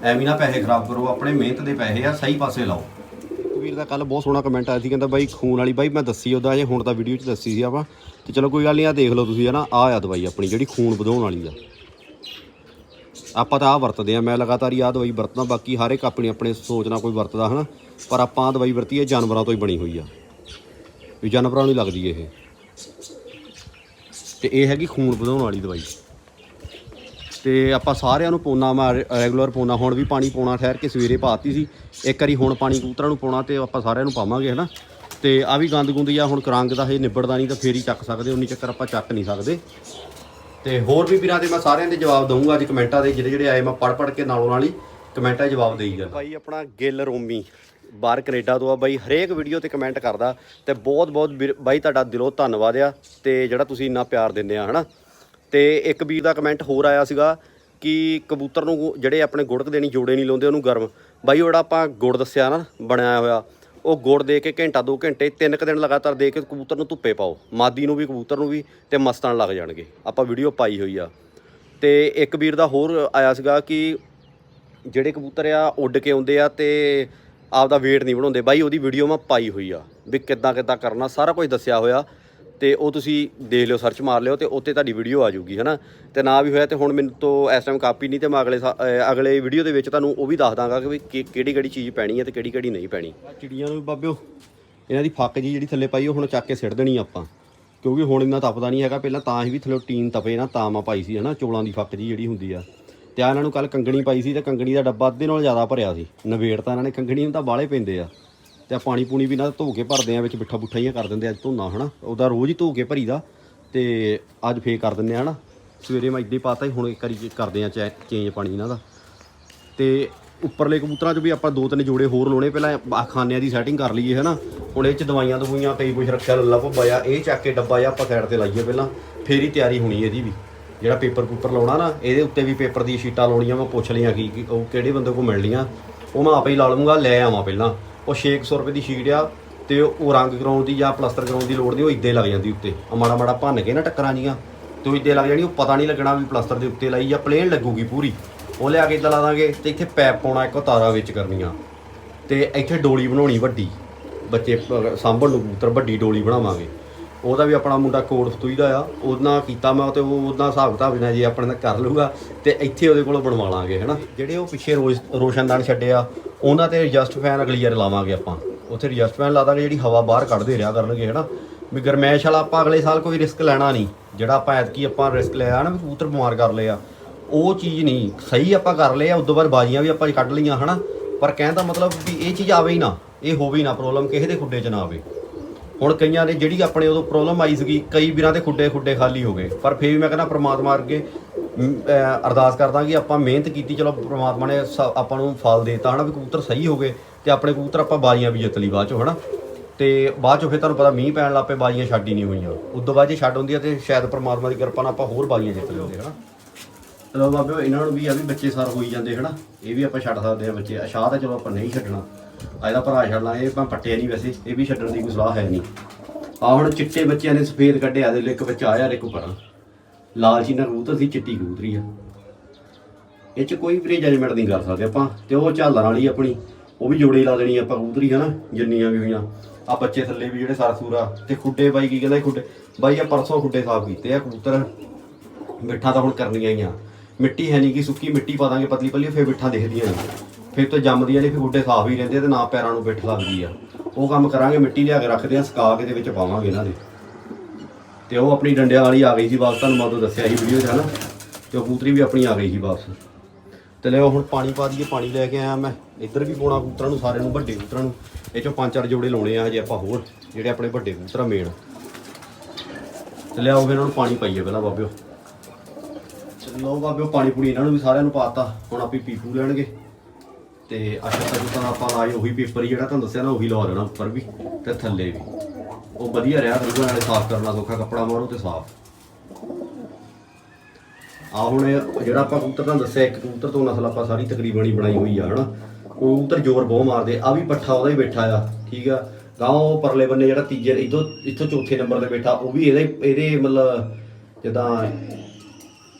ਐਵੇਂ ਨਾ ਪੈਸੇ ਖਰਾਬ ਕਰੋ, ਆਪਣੇ ਮਿਹਨਤ ਦੇ ਪੈਸੇ ਆ, ਸਹੀ ਪਾਸੇ ਲਾਓ। ਵੀਰ ਦਾ ਕੱਲ ਬਹੁਤ ਸੋਹਣਾ ਕਮੈਂਟ ਆਇਆ ਸੀ, ਕਹਿੰਦਾ ਬਾਈ ਖੂਨ ਵਾਲੀ, ਬਾਈ ਮੈਂ ਦੱਸੀ ਉਹਦਾ ਜੇ ਹੁਣ ਤਾਂ ਵੀਡੀਓ 'ਚ ਦੱਸੀ ਸੀ ਆਪਾਂ। ਤੇ ਚਲੋ ਕੋਈ ਗੱਲ ਨਹੀਂ ਆ ਦੇਖ ਲਓ ਤੁਸੀਂ ਹਨਾ ਆ ਆ ਦਵਾਈ ਆਪਣੀ, ਜਿਹੜੀ ਖੂਨ ਵਧਾਉਣ ਵਾਲੀ ਆ। ਆਪਾਂ ਤਾਂ ਆ ਵਰਤਦੇ ਆ ਮੈਂ ਲਗਾਤਾਰ ਹੀ ਆ ਦਵਾਈ ਵਰਤਦਾ, ਬਾਕੀ ਹਰ ਇੱਕ ਆਪਣੀ ਆਪਣੇ ਸੋਚ ਨਾਲ ਕੋਈ ਵਰਤਦਾ ਹਨਾ। ਪਰ ਆਪਾਂ ਆਹ ਦਵਾਈ ਵਰਤੀ ਹੈ, ਜਾਨਵਰਾਂ ਤੋਂ ਹੀ ਬਣੀ ਹੋਈ ਆ। ਵੀ ਜਾਨਵਰਾਂ ਨੂੰ ਹੀ ਲੱਗਦੀ ਇਹ। ਤੇ ਇਹ ਹੈਗੀ ਖੂਨ ਵਧਾਉਣ ਵਾਲੀ ਦਵਾਈ। ਤੇ ਆਪਾਂ ਸਾਰਿਆਂ ਨੂੰ ਪੋਨਾ, ਮੈਂ ਰੈਗੂਲਰ ਪੋਨਾ, ਹੁਣ ਵੀ ਪਾਣੀ ਪਾਉਣਾ ਠਹਿਰ ਕੇ ਸਵੇਰੇ ਪਾਤੀ ਸੀ। ਇੱਕ ਵਾਰੀ ਹੁਣ ਪਾਣੀ ਕਬੂਤਰਾਂ ਨੂੰ ਪਾਉਣਾ ਤੇ ਆਪਾਂ ਸਾਰਿਆਂ ਨੂੰ ਪਾਵਾਂਗੇ ਹਨਾ। ਤੇ ਆ ਵੀ ਗੰਦ ਗੁੰਦ ਜਾਂ ਹੁਣ ਕਰੰਗ ਦਾ ਹਜੇ ਨਿਬੜਦਾ ਨਹੀਂ ਤਾਂ ਫੇਰ ਹੀ ਚੱਕ ਸਕਦੇ, ਉਨੀ ਚੱਕਰ ਆਪਾਂ ਚੱਕ ਨਹੀਂ ਸਕਦੇ। ਤੇ ਹੋਰ ਵੀ ਵੀਰਾਂ ਦੇ ਮੈਂ ਸਾਰਿਆਂ ਦੇ ਜਵਾਬ ਦਊਂਗਾ। ਅੱਜ ਕਮੈਂਟਾਂ ਦੇ ਜਿਹੜੇ ਜਿਹੜੇ ਆਏ, ਮੈਂ ਪੜ ਪੜ ਕੇ ਨਾਲੋਂ ਨਾਲ ਹੀ ਕਮੈਂਟਾਂ ਜਵਾਬ ਦੇਈ ਜਾਂਦਾ। ਬਾਈ ਆਪਣਾ ਗਿੱਲ ਰੋਮੀ, ਬਾਹਰ ਕੈਨੇਡਾ ਤੋਂ ਆ। ਬਾਈ ਹਰੇਕ ਵੀਡੀਓ ਤੇ ਕਮੈਂਟ ਕਰਦਾ ਤੇ ਬਹੁਤ ਬਹੁਤ ਵੀਰ- ਬਾਈ ਤੁਹਾਡਾ ਦਿਲੋਂ ਧੰਨਵਾਦ ਆ ਤੇ ਜਿਹੜਾ ਤੁਸੀਂ ਇੰਨਾ ਪਿਆਰ ਦਿੰਦੇ ਆ, ਹਨਾ? ਤੇ ਇੱਕ ਵੀਰ ਦਾ ਕਮੈਂਟ ਹੋਰ ਆਇਆ ਸੀਗਾ ਕਿ ਕਬੂਤਰ ਨੂੰ ਜਿਹੜੇ ਆਪਣੇ ਗੁੜਕ ਦੇਣੀ ਜੋੜੇ ਨਹੀਂ ਲਾਉਂਦੇ, ਉਹਨੂੰ ਗਰਮ। ਬਾਈ ਉਹ ਆਪਾਂ ਗੁੜ ਦੱਸਿਆ ਨਾ ਬਣਾਇਆ ਹੋਇਆ ਉਹ ਗੁੜ ਦੇ ਕੇ ਘੰਟਾ 2 ਘੰਟੇ, ਤਿੰਨ ਕੁ ਦਿਨ ਲਗਾਤਾਰ ਦੇ ਕੇ ਕਬੂਤਰ ਨੂੰ ਧੁੱਪੇ ਪਾਓ। ਮਾਦੀ ਨੂੰ ਵੀ, ਕਬੂਤਰ ਨੂੰ ਵੀ ਤੇ ਮਸਤਾਂ ਲੱਗ ਜਾਣਗੇ। ਆਪਾਂ ਵੀਡੀਓ ਪਾਈ ਹੋਈ ਆ। ਤੇ ਇੱਕ ਵੀਰ ਦਾ ਹੋਰ ਆਇਆ ਸੀਗਾ ਕਿ ਜਿਹੜੇ ਕਬੂਤਰ ਆ, ਉੱਡ ਕੇ ਆਉਂਦੇ ਆ ਤੇ ਆਪਦਾ weight ਨਹੀਂ ਬਣਾਉਂਦੇ। ਬਾਈ, ਉਹਦੀ ਵੀਡੀਓ ਮੈਂ ਪਾਈ ਹੋਈ ਆ ਵੀ ਕਿੱਦਾਂ ਕਿੱਦਾਂ ਕਰਨਾ, ਸਾਰਾ ਕੁਝ ਦੱਸਿਆ ਹੋਇਆ। ਤੇ ਉਹ ਤੁਸੀਂ ਦੇਖ ਲਿਓ ਸਰਚ ਮਾਰ ਲਿਓ ਤੇ ਉੱਤੇ ਤੁਹਾਡੀ ਵੀਡੀਓ ਆ ਜਾਊਗੀ, ਹਨਾ? ਤੇ ਨਾ ਵੀ ਹੋਇਆ ਤੇ ਹੁਣ ਮੈਨੂੰ ਤੋਂ ਇਸ ਟਾਈਮ ਕਾਪੀ ਨਹੀਂ ਤੇ ਮੈਂ ਅਗਲੇ ਸਾ- ਅਗਲੇ ਵੀਡੀਓ ਦੇ ਵਿੱਚ ਤੁਹਾਨੂੰ ਉਹ ਵੀ ਦੱਸ ਦਾਂਗਾ ਕਿ ਵੀ ਕਿਹੜੀ ਕਿਹੜੀ ਚੀਜ਼ ਪੈਣੀ ਹੈ ਤੇ ਕਿਹੜੀ ਕਿਹੜੀ ਨਹੀਂ ਪੈਣੀ। ਚਿੜੀਆਂ ਨੂੰ ਬਾਬਿਓ, ਇਹਨਾਂ ਦੀ ਫੱਕ ਜੀ ਜਿਹੜੀ ਥੱਲੇ ਪਾਈ ਉਹ ਹੁਣ ਚੱਕ ਕੇ ਸਿੱਟ ਦੇਣੀ ਆਪਾਂ। ਕਿਉਂਕਿ ਹੁਣ ਇੰਨਾ ਤਪਦਾ ਨਹੀਂ ਹੈਗਾ, ਪਹਿਲਾਂ ਤਾਂ ਹੀ ਵੀ ਥੱਲੇ ਟੀਨ ਤਪੇ ਨਾ, ਤਾਂ ਮੈਂ ਪਾਈ ਸੀ, ਹਨਾ? ਚੋਲਾਂ ਦੀ ਫੱਕ ਜੀ ਜਿਹੜੀ ਹੁੰਦੀ ਆ। ਤੇ ਆ ਇਹਨਾਂ ਨੂੰ ਕੱਲ ਕੰਗਣੀ ਪਾਈ ਸੀ ਤੇ ਕੰਗਣੀ ਦਾ ਡੱਬਾ ਅੱਧੇ ਨਾਲ ਜ਼ਿਆਦਾ ਭਰਿਆ ਸੀ। ਨਵੇੜ ਤਾਂ ਇਹਨਾਂ ਨੇ, ਕੰਗਣੀ ਨੂੰ ਤਾਂ ਬਾਲੇ ਪੈਂਦੇ ਆ। ਤੇ ਪਾਣੀ ਪੂਣੀ ਵੀ ਨਾ ਧੋ ਕੇ ਭਰਦੇ ਆ ਵਿੱਚ ਬਿੱਠਾ ਬੁੱਠਾ ਹੀ ਕਰ ਦਿੰਦੇ ਅੱਜ ਧੋਣਾ ਹਨਾ? ਉਹਦਾ ਰੋਜ਼ ਹੀ ਧੋ ਕੇ ਭਰੀਦਾ ਤੇ ਅੱਜ ਫੇਰ ਕਰ ਦਿੰਦੇ ਆ, ਹਨਾ? ਸਵੇਰੇ ਮੈਂ ਇੱਦਾਂ ਹੀ ਪਾਤਾ ਹੀ ਹੁਣ ਇੱਕ ਵਾਰੀ ਕਰਦੇ ਆ ਚੇਂਜ ਪਾਣੀ ਇਹਨਾਂ ਦਾ। ਤੇ ਉੱਪਰਲੇ ਕਬੂਤਰਾਂ 'ਚ ਵੀ ਆਪਾਂ ਦੋ ਤਿੰਨ ਜੋੜੇ ਹੋਰ ਲਾਉਣੇ, ਪਹਿਲਾਂ ਆਹ ਖਾਨਿਆਂ ਦੀ ਸੈਟਿੰਗ ਕਰ ਲਈਏ ਹੈ ਨਾ ਹੁਣ ਇਹ 'ਚ ਦਵਾਈਆਂ ਦਵਾਈਆਂ, ਕਈ ਕੁਝ ਰੱਖਿਆ, ਲੱਲਾ ਭੱਬਾ ਆ ਇਹ ਚੱਕ ਕੇ ਡੱਬਾ ਆ ਆਪਾਂ ਸਾਈਡ ਤੇ ਲਾਈਏ ਪਹਿਲਾਂ, ਫੇਰ ਹੀ ਤਿਆਰੀ ਹੋਣੀ ਇਹਦੀ ਵੀ। ਜਿਹੜਾ ਪੇਪਰ ਪੂਪਰ ਲਾਉਣਾ ਨਾ, ਇਹਦੇ ਉੱਤੇ ਵੀ ਪੇਪਰ ਦੀ ਸ਼ੀਟਾਂ ਲਾਉਣੀਆਂ, ਮੈਂ ਪੁੱਛ ਲਈਆਂ ਕੀ ਕੀ ਉਹ ਕਿਹੜੇ ਬੰਦੇ ਕੋਲ ਮਿਲਣੀਆਂ, ਉਹ ਮੈਂ ਆਪੇ ਹੀ ਲਾ ਲਵਾਂਗਾ ਲੈ ਆਵਾਂ ਪਹਿਲਾਂ। ਉਹ 600 ਰੁਪਏ ਦੀ ਸ਼ੀਟ ਆ ਤੇ ਉਹ ਰੰਗ ਕਰਾਉਣ ਦੀ ਜਾਂ ਪਲਸਤਰ ਕਰਾਉਣ ਦੀ ਲੋੜ ਨਹੀਂ, ਉਹ ਇੱਦਾਂ ਹੀ ਲੱਗ ਜਾਂਦੀ ਉੱਤੇ। ਆ ਮਾੜਾ ਮਾੜਾ ਭੰਨ ਕੇ ਨਾ ਟੱਕਰਾਂ ਜੀਆਂ, ਤੇ ਉਹ ਇੱਦਾਂ ਲੱਗ ਜਾਣੀ, ਉਹ ਪਤਾ ਨਹੀਂ ਲੱਗਣਾ ਵੀ ਪਲਸਤਰ ਦੇ ਉੱਤੇ ਲਾਈ ਜਾਂ ਪਲੇਨ ਲੱਗੂਗੀ ਪੂਰੀ। ਉਹ ਲਿਆ ਕੇ ਇੱਦਾਂ ਲਾ ਦਾਂਗੇ ਤੇ ਇੱਥੇ ਪੈਪ ਪਾਉਣਾ ਇੱਕ ਉਹ ਤਾਰਾ ਵਿੱਚ ਕਰਨੀਆਂ। ਤੇ ਇੱਥੇ ਡੋਲੀ ਬਣਾਉਣੀ ਵੱਡੀ। ਬੱਚੇ ਸਾਂਭਣ ਨੂੰ ਕਬੂਤਰ ਵੱਡੀ ਡੋਲੀ ਬਣਾਵਾਂਗੇ। ਉਹਦਾ ਵੀ ਆਪਣਾ ਮੁੰਡਾ ਕੋਟ ਫਤੂਈ ਦਾ ਆ, ਉਹਦਾ ਕੀਤਾ ਮੈਂ ਤੇ ਉਹ ਉਹਦਾ ਹਿਸਾਬ ਕਿਤਾਬ ਨਾਲ ਜੇ ਆਪਣੇ ਨਾਲ ਕਰ ਲੂਗਾ ਤੇ ਇੱਥੇ ਉਹਦੇ ਕੋਲੋਂ ਬਣਵਾ ਲਾਂਗੇ, ਹਨਾ? ਜਿਹੜੇ ਉਹ ਪਿੱਛੇ ਰੋਜ਼ ਰੋਸ਼ਨਦਾਨ ਛੱਡਿਆ ਉਹਨਾਂ ਤੇ ਐਡਜਸਟ ਫੈਨ ਅਗਲੀ ਵਾਰ ਲਾਵਾਂਗੇ ਆਪਾਂ। ਉੱਥੇ ਐਡਜਸਟ ਫੈਨ ਲਾ ਦਾਂਗੇ ਜਿਹੜੀ ਹਵਾ ਬਾਹਰ ਕੱਢਦੇ ਰਿਹਾ ਕਰਨਗੇ, ਹਨਾ? ਵੀ ਗਰਮੈਸ਼ ਵਾਲਾ ਆਪਾਂ ਅਗਲੇ ਸਾਲ ਕੋਈ ਰਿਸਕ ਲੈਣਾ ਨਹੀਂ। ਜਿਹੜਾ ਆਪਾਂ ਐਤਕੀ ਆਪਾਂ ਰਿਸਕ ਲਿਆ ਨਾ ਵੀ ਕਬੂਤਰ ਬਿਮਾਰ ਕਰ ਲਿਆ ਉਹ ਚੀਜ਼ ਨਹੀਂ। ਸਹੀ ਆਪਾਂ ਕਰ ਲਏ ਆ, ਉਦੋਂ ਬਾਅਦ ਬਾਜ਼ੀਆਂ ਵੀ ਆਪਾਂ ਕੱਢ ਲਈਆਂ, ਹਨਾ? ਪਰ ਕਹਿਣ ਦਾ ਮਤਲਬ ਵੀ ਇਹ ਚੀਜ਼ ਆਵੇ ਹੀ ਨਾ, ਇਹ ਹੋਵੇ ਹੀ ਨਾ ਪ੍ਰੋਬਲਮ ਕਿਸੇ ਦੇ ਖੁੱਡੇ 'ਚ ਨਾ ਆਵੇ। ਹੁਣ ਕਈਆਂ ਨੇ ਜਿਹੜੀ ਆਪਣੇ ਉਦੋਂ ਪ੍ਰੋਬਲਮ ਆਈ ਸੀਗੀ, ਕਈ ਵੀਰਾਂ ਦੇ ਖੁੱਡੇ ਖੁੱਡੇ ਖਾਲੀ ਹੋ ਗਏ। ਪਰ ਫੇਰ ਵੀ ਮੈਂ ਕਹਿੰਦਾ ਪ੍ਰਮਾਤਮਾ ਅੱਗੇ ਅਰਦਾਸ ਕਰਦਾ ਕਿ ਆਪਾਂ ਮਿਹਨਤ ਕੀਤੀ, ਚਲੋ ਪ੍ਰਮਾਤਮਾ ਨੇ ਸ- ਆਪਾਂ ਨੂੰ ਫਲ ਦੇਤਾ, ਹਨਾ, ਵੀ ਕਬੂਤਰ ਸਹੀ ਹੋ ਗਏ ਤੇ ਆਪਣੇ ਕਬੂਤਰ ਆਪਾਂ ਬਾਜ਼ੀਆਂ ਵੀ ਜਿੱਤ ਲਈ ਬਾਅਦ ਚੋਂ, ਹਨਾ। ਤੇ ਬਾਅਦ ਚੋਂ ਫਿਰ ਤੁਹਾਨੂੰ ਪਤਾ ਮੀਂਹ ਪੈਣ ਲੱਪੇ ਬਾਜ਼ੀਆਂ ਛੱਡ ਹੀ ਨਹੀਂ ਹੋਈਆਂ। ਉਦੋਂ ਬਾਅਦ ਜੇ ਛੱਡ ਹੁੰਦੀ ਹੁੰਦੀਆਂ ਤੇ ਸ਼ਾਇਦ ਪ੍ਰਮਾਤਮਾ ਦੀ ਕਿਰਪਾ ਨਾਲ ਆਪਾਂ ਹੋਰ ਬਾਜ਼ੀਆਂ ਜਿੱਤ ਲੈਂਦੇ, ਹਨਾ। ਚਲੋ ਬਾਬੇ ਇਹਨਾਂ ਨੂੰ ਵੀ ਆ ਵੀ ਬੱਚੇ ਸਰ ਹੋਈ ਜਾਂਦੇ, ਹਨਾ? ਇਹ ਵੀ ਆਪਾਂ ਛੱਡ ਸਕਦੇ ਆ ਬੱਚੇ। ਅਸ਼ਾਹ ਤਾਂ ਚਲੋ ਆਪਾਂ ਨਹੀਂ ਛੱਡਣਾ। ਆ ਇਹਦਾ ਭਰਾ ਛੱਡਣਾ ਇਹ ਆਪਾਂ ਪੱਟਿਆ ਨਹੀਂ ਵੈਸੇ। ਇਹ ਵੀ ਛੱਡਣ ਦੀ ਕੋਈ ਸਲਾਹ ਹੈ ਨਹੀਂ। ਆ ਹੁਣ ਚਿੱਟੇ ਬੱਚਿਆਂ ਨੇ ਸਫੇਦ ਕੱਢਿਆ ਦੇ ਇੱਕ ਬੱਚਾ ਆਇਆ ਇੱਕ ਪਰਾਂ ਲਾਲ ਚੀਨਾ ਕਬੂਤਰ ਸੀ ਚਿੱਟੀ ਕਬੂਤਰੀ ਆ। ਇਹ ਚ ਕੋਈ ਵੀ ਜਜਮੈਂਟ ਨਹੀਂ ਕਰ ਸਕਦੇ ਆਪਾਂ। ਤੇ ਉਹ ਝਾਲਣ ਵਾਲੀ ਆਪਣੀ। ਉਹ ਵੀ ਜੋੜੇ ਲਾ ਦੇਣੀ ਆਪਾਂ ਕਬੂਤਰੀ, ਹਨਾ? ਜਿੰਨੀਆਂ ਵੀ ਹੋਈਆਂ। ਆ ਬੱਚੇ ਥੱਲੇ ਵੀ ਜਿਹੜੇ ਸਰਸੂਰਾ ਤੇ ਖੁੱਡੇ ਬਾਈ ਕੀ ਕਹਿੰਦਾ ਖੁੱਡੇ ਬਾਈ ਆ ਪਰਸੋਂ ਖੁੱਡੇ ਸਾਫ਼ ਕੀਤੇ ਆ ਕਬੂਤਰ। ਮਿੱਠਾ ਤਾਂ ਹੁਣ ਕਰਨੀਆਂ ਹੀ ਆ। ਮਿੱਟੀ ਹੈ ਨਹੀਂ ਕਿ ਸੁੱਕੀ ਮਿੱਟੀ ਪਾ ਦਾਂਗੇ, ਪਤਲੀ ਪਤਲੀ, ਫਿਰ ਮਿੱਠਾ ਦਿਖਦੀਆਂ ਨੇ ਫਿਰ ਤੋਂ ਜੰਮਦੀਆਂ ਨੇ ਫਿਰ ਗੁੱਡੇ ਸਾਫ਼ ਹੀ ਰਹਿੰਦੇ ਆ ਤੇ ਨਾ ਪੈਰਾਂ ਨੂੰ ਬਿੱਠ ਲੱਗਦੀ ਆ। ਉਹ ਕੰਮ ਕਰਾਂਗੇ, ਮਿੱਟੀ ਲਿਆ ਕੇ ਰੱਖਦੇ ਆ, ਸੁਕਾ ਕੇ ਦੇ ਵਿੱਚ ਪਾਵਾਂਗੇ ਇਹਨਾਂ ਦੇ। ਤੇ ਉਹ ਆਪਣੀ ਡੰਡਿਆਂ ਵਾਲੀ ਆ ਗਈ ਸੀ ਵਾਪਸ, ਤੁਹਾਨੂੰ ਮੈਂ ਉਦੋਂ ਦੱਸਿਆ ਸੀ ਵੀਡੀਓ 'ਚ, ਹਨਾ? ਤੇ ਉਹ ਕਬੂਤਰੀ ਵੀ ਆਪਣੀ ਆ ਗਈ ਸੀ ਵਾਪਸ। ਤੇ ਲਿਓ ਹੁਣ ਪਾਣੀ ਪਾ ਦਈਏ, ਪਾਣੀ ਲੈ ਕੇ ਆਇਆ ਮੈਂ। ਇੱਧਰ ਵੀ ਪਾਉਣਾ ਕਬੂਤਰਾਂ ਨੂੰ, ਸਾਰਿਆਂ ਨੂੰ, ਵੱਡੇ ਕਬੂਤਰਾਂ ਨੂੰ। ਇਹ ਚੋਂ ਪੰਜ ਚਾਰ ਜੋੜੇ ਲਾਉਣੇ ਆ ਹਜੇ ਆਪਾਂ ਹੋਰ, ਜਿਹੜੇ ਆਪਣੇ ਵੱਡੇ ਕਬੂਤਰ ਮੇਨ ਤੇ ਲਿਆਓ ਫਿਰ ਇਹਨਾਂ ਨੂੰ ਪਾਣੀ ਪਾਈਏ ਪਹਿਲਾਂ, ਬਾਬਿਓ। ਲਓ ਬਾਬੇ ਉਹ ਪਾਣੀ ਪੂਣੀ ਇਹਨਾਂ ਨੂੰ ਵੀ ਸਾਰਿਆਂ ਨੂੰ ਪਾਤਾ। ਹੁਣ ਆਪੇ ਪੀਪੂ ਲੈਣਗੇ। ਤੇ ਅੱਛਾ ਤੱਕ ਤਾਂ ਆਪਾਂ ਲਾਏ, ਉਹੀ ਪੇਪਰ ਜਿਹੜਾ ਤੁਹਾਨੂੰ ਦੱਸਿਆ ਨਾ, ਉਹੀ ਲਵਾ ਦੇਣਾ ਉੱਪਰ ਵੀ ਤੇ ਥੱਲੇ ਵੀ। ਉਹ ਵਧੀਆ ਰਿਹਾ ਰੂਹਾਂ ਨਾਲੇ ਸਾਫ਼ ਕਰਨਾ ਸੌਖਾ, ਕੱਪੜਾ ਮਾਰੋ ਤੇ ਸਾਫ਼। ਆ ਹੁਣ ਜਿਹੜਾ ਆਪਾਂ ਕਬੂਤਰ ਤੁਹਾਨੂੰ ਦੱਸਿਆ, ਇੱਕ ਕਬੂਤਰ ਤੋਂ ਨਸਲ ਆਪਾਂ ਸਾਰੀ ਤਕਰੀਬਨ ਹੀ ਬਣਾਈ ਹੋਈ ਆ, ਹਨਾ? ਉਹ ਕਬੂਤਰ ਜ਼ੋਰ ਬਹੁਤ ਮਾਰਦੇ ਆ। ਵੀ ਪੱਠਾ ਉਹਦਾ ਹੀ ਬੈਠਾ ਆ, ਠੀਕ ਆ? ਗਾਂ ਉਹ ਪਰਲੇ ਬੰਨੇ ਜਿਹੜਾ ਤੀਜੇ ਇਥੋਂ ਇੱਥੋਂ ਚੌਥੇ ਨੰਬਰ ਤੇ ਬੈਠਾ, ਉਹ ਵੀ ਇਹਦੇ ਇਹਦੇ ਮਤਲਬ ਜਿੱਦਾਂ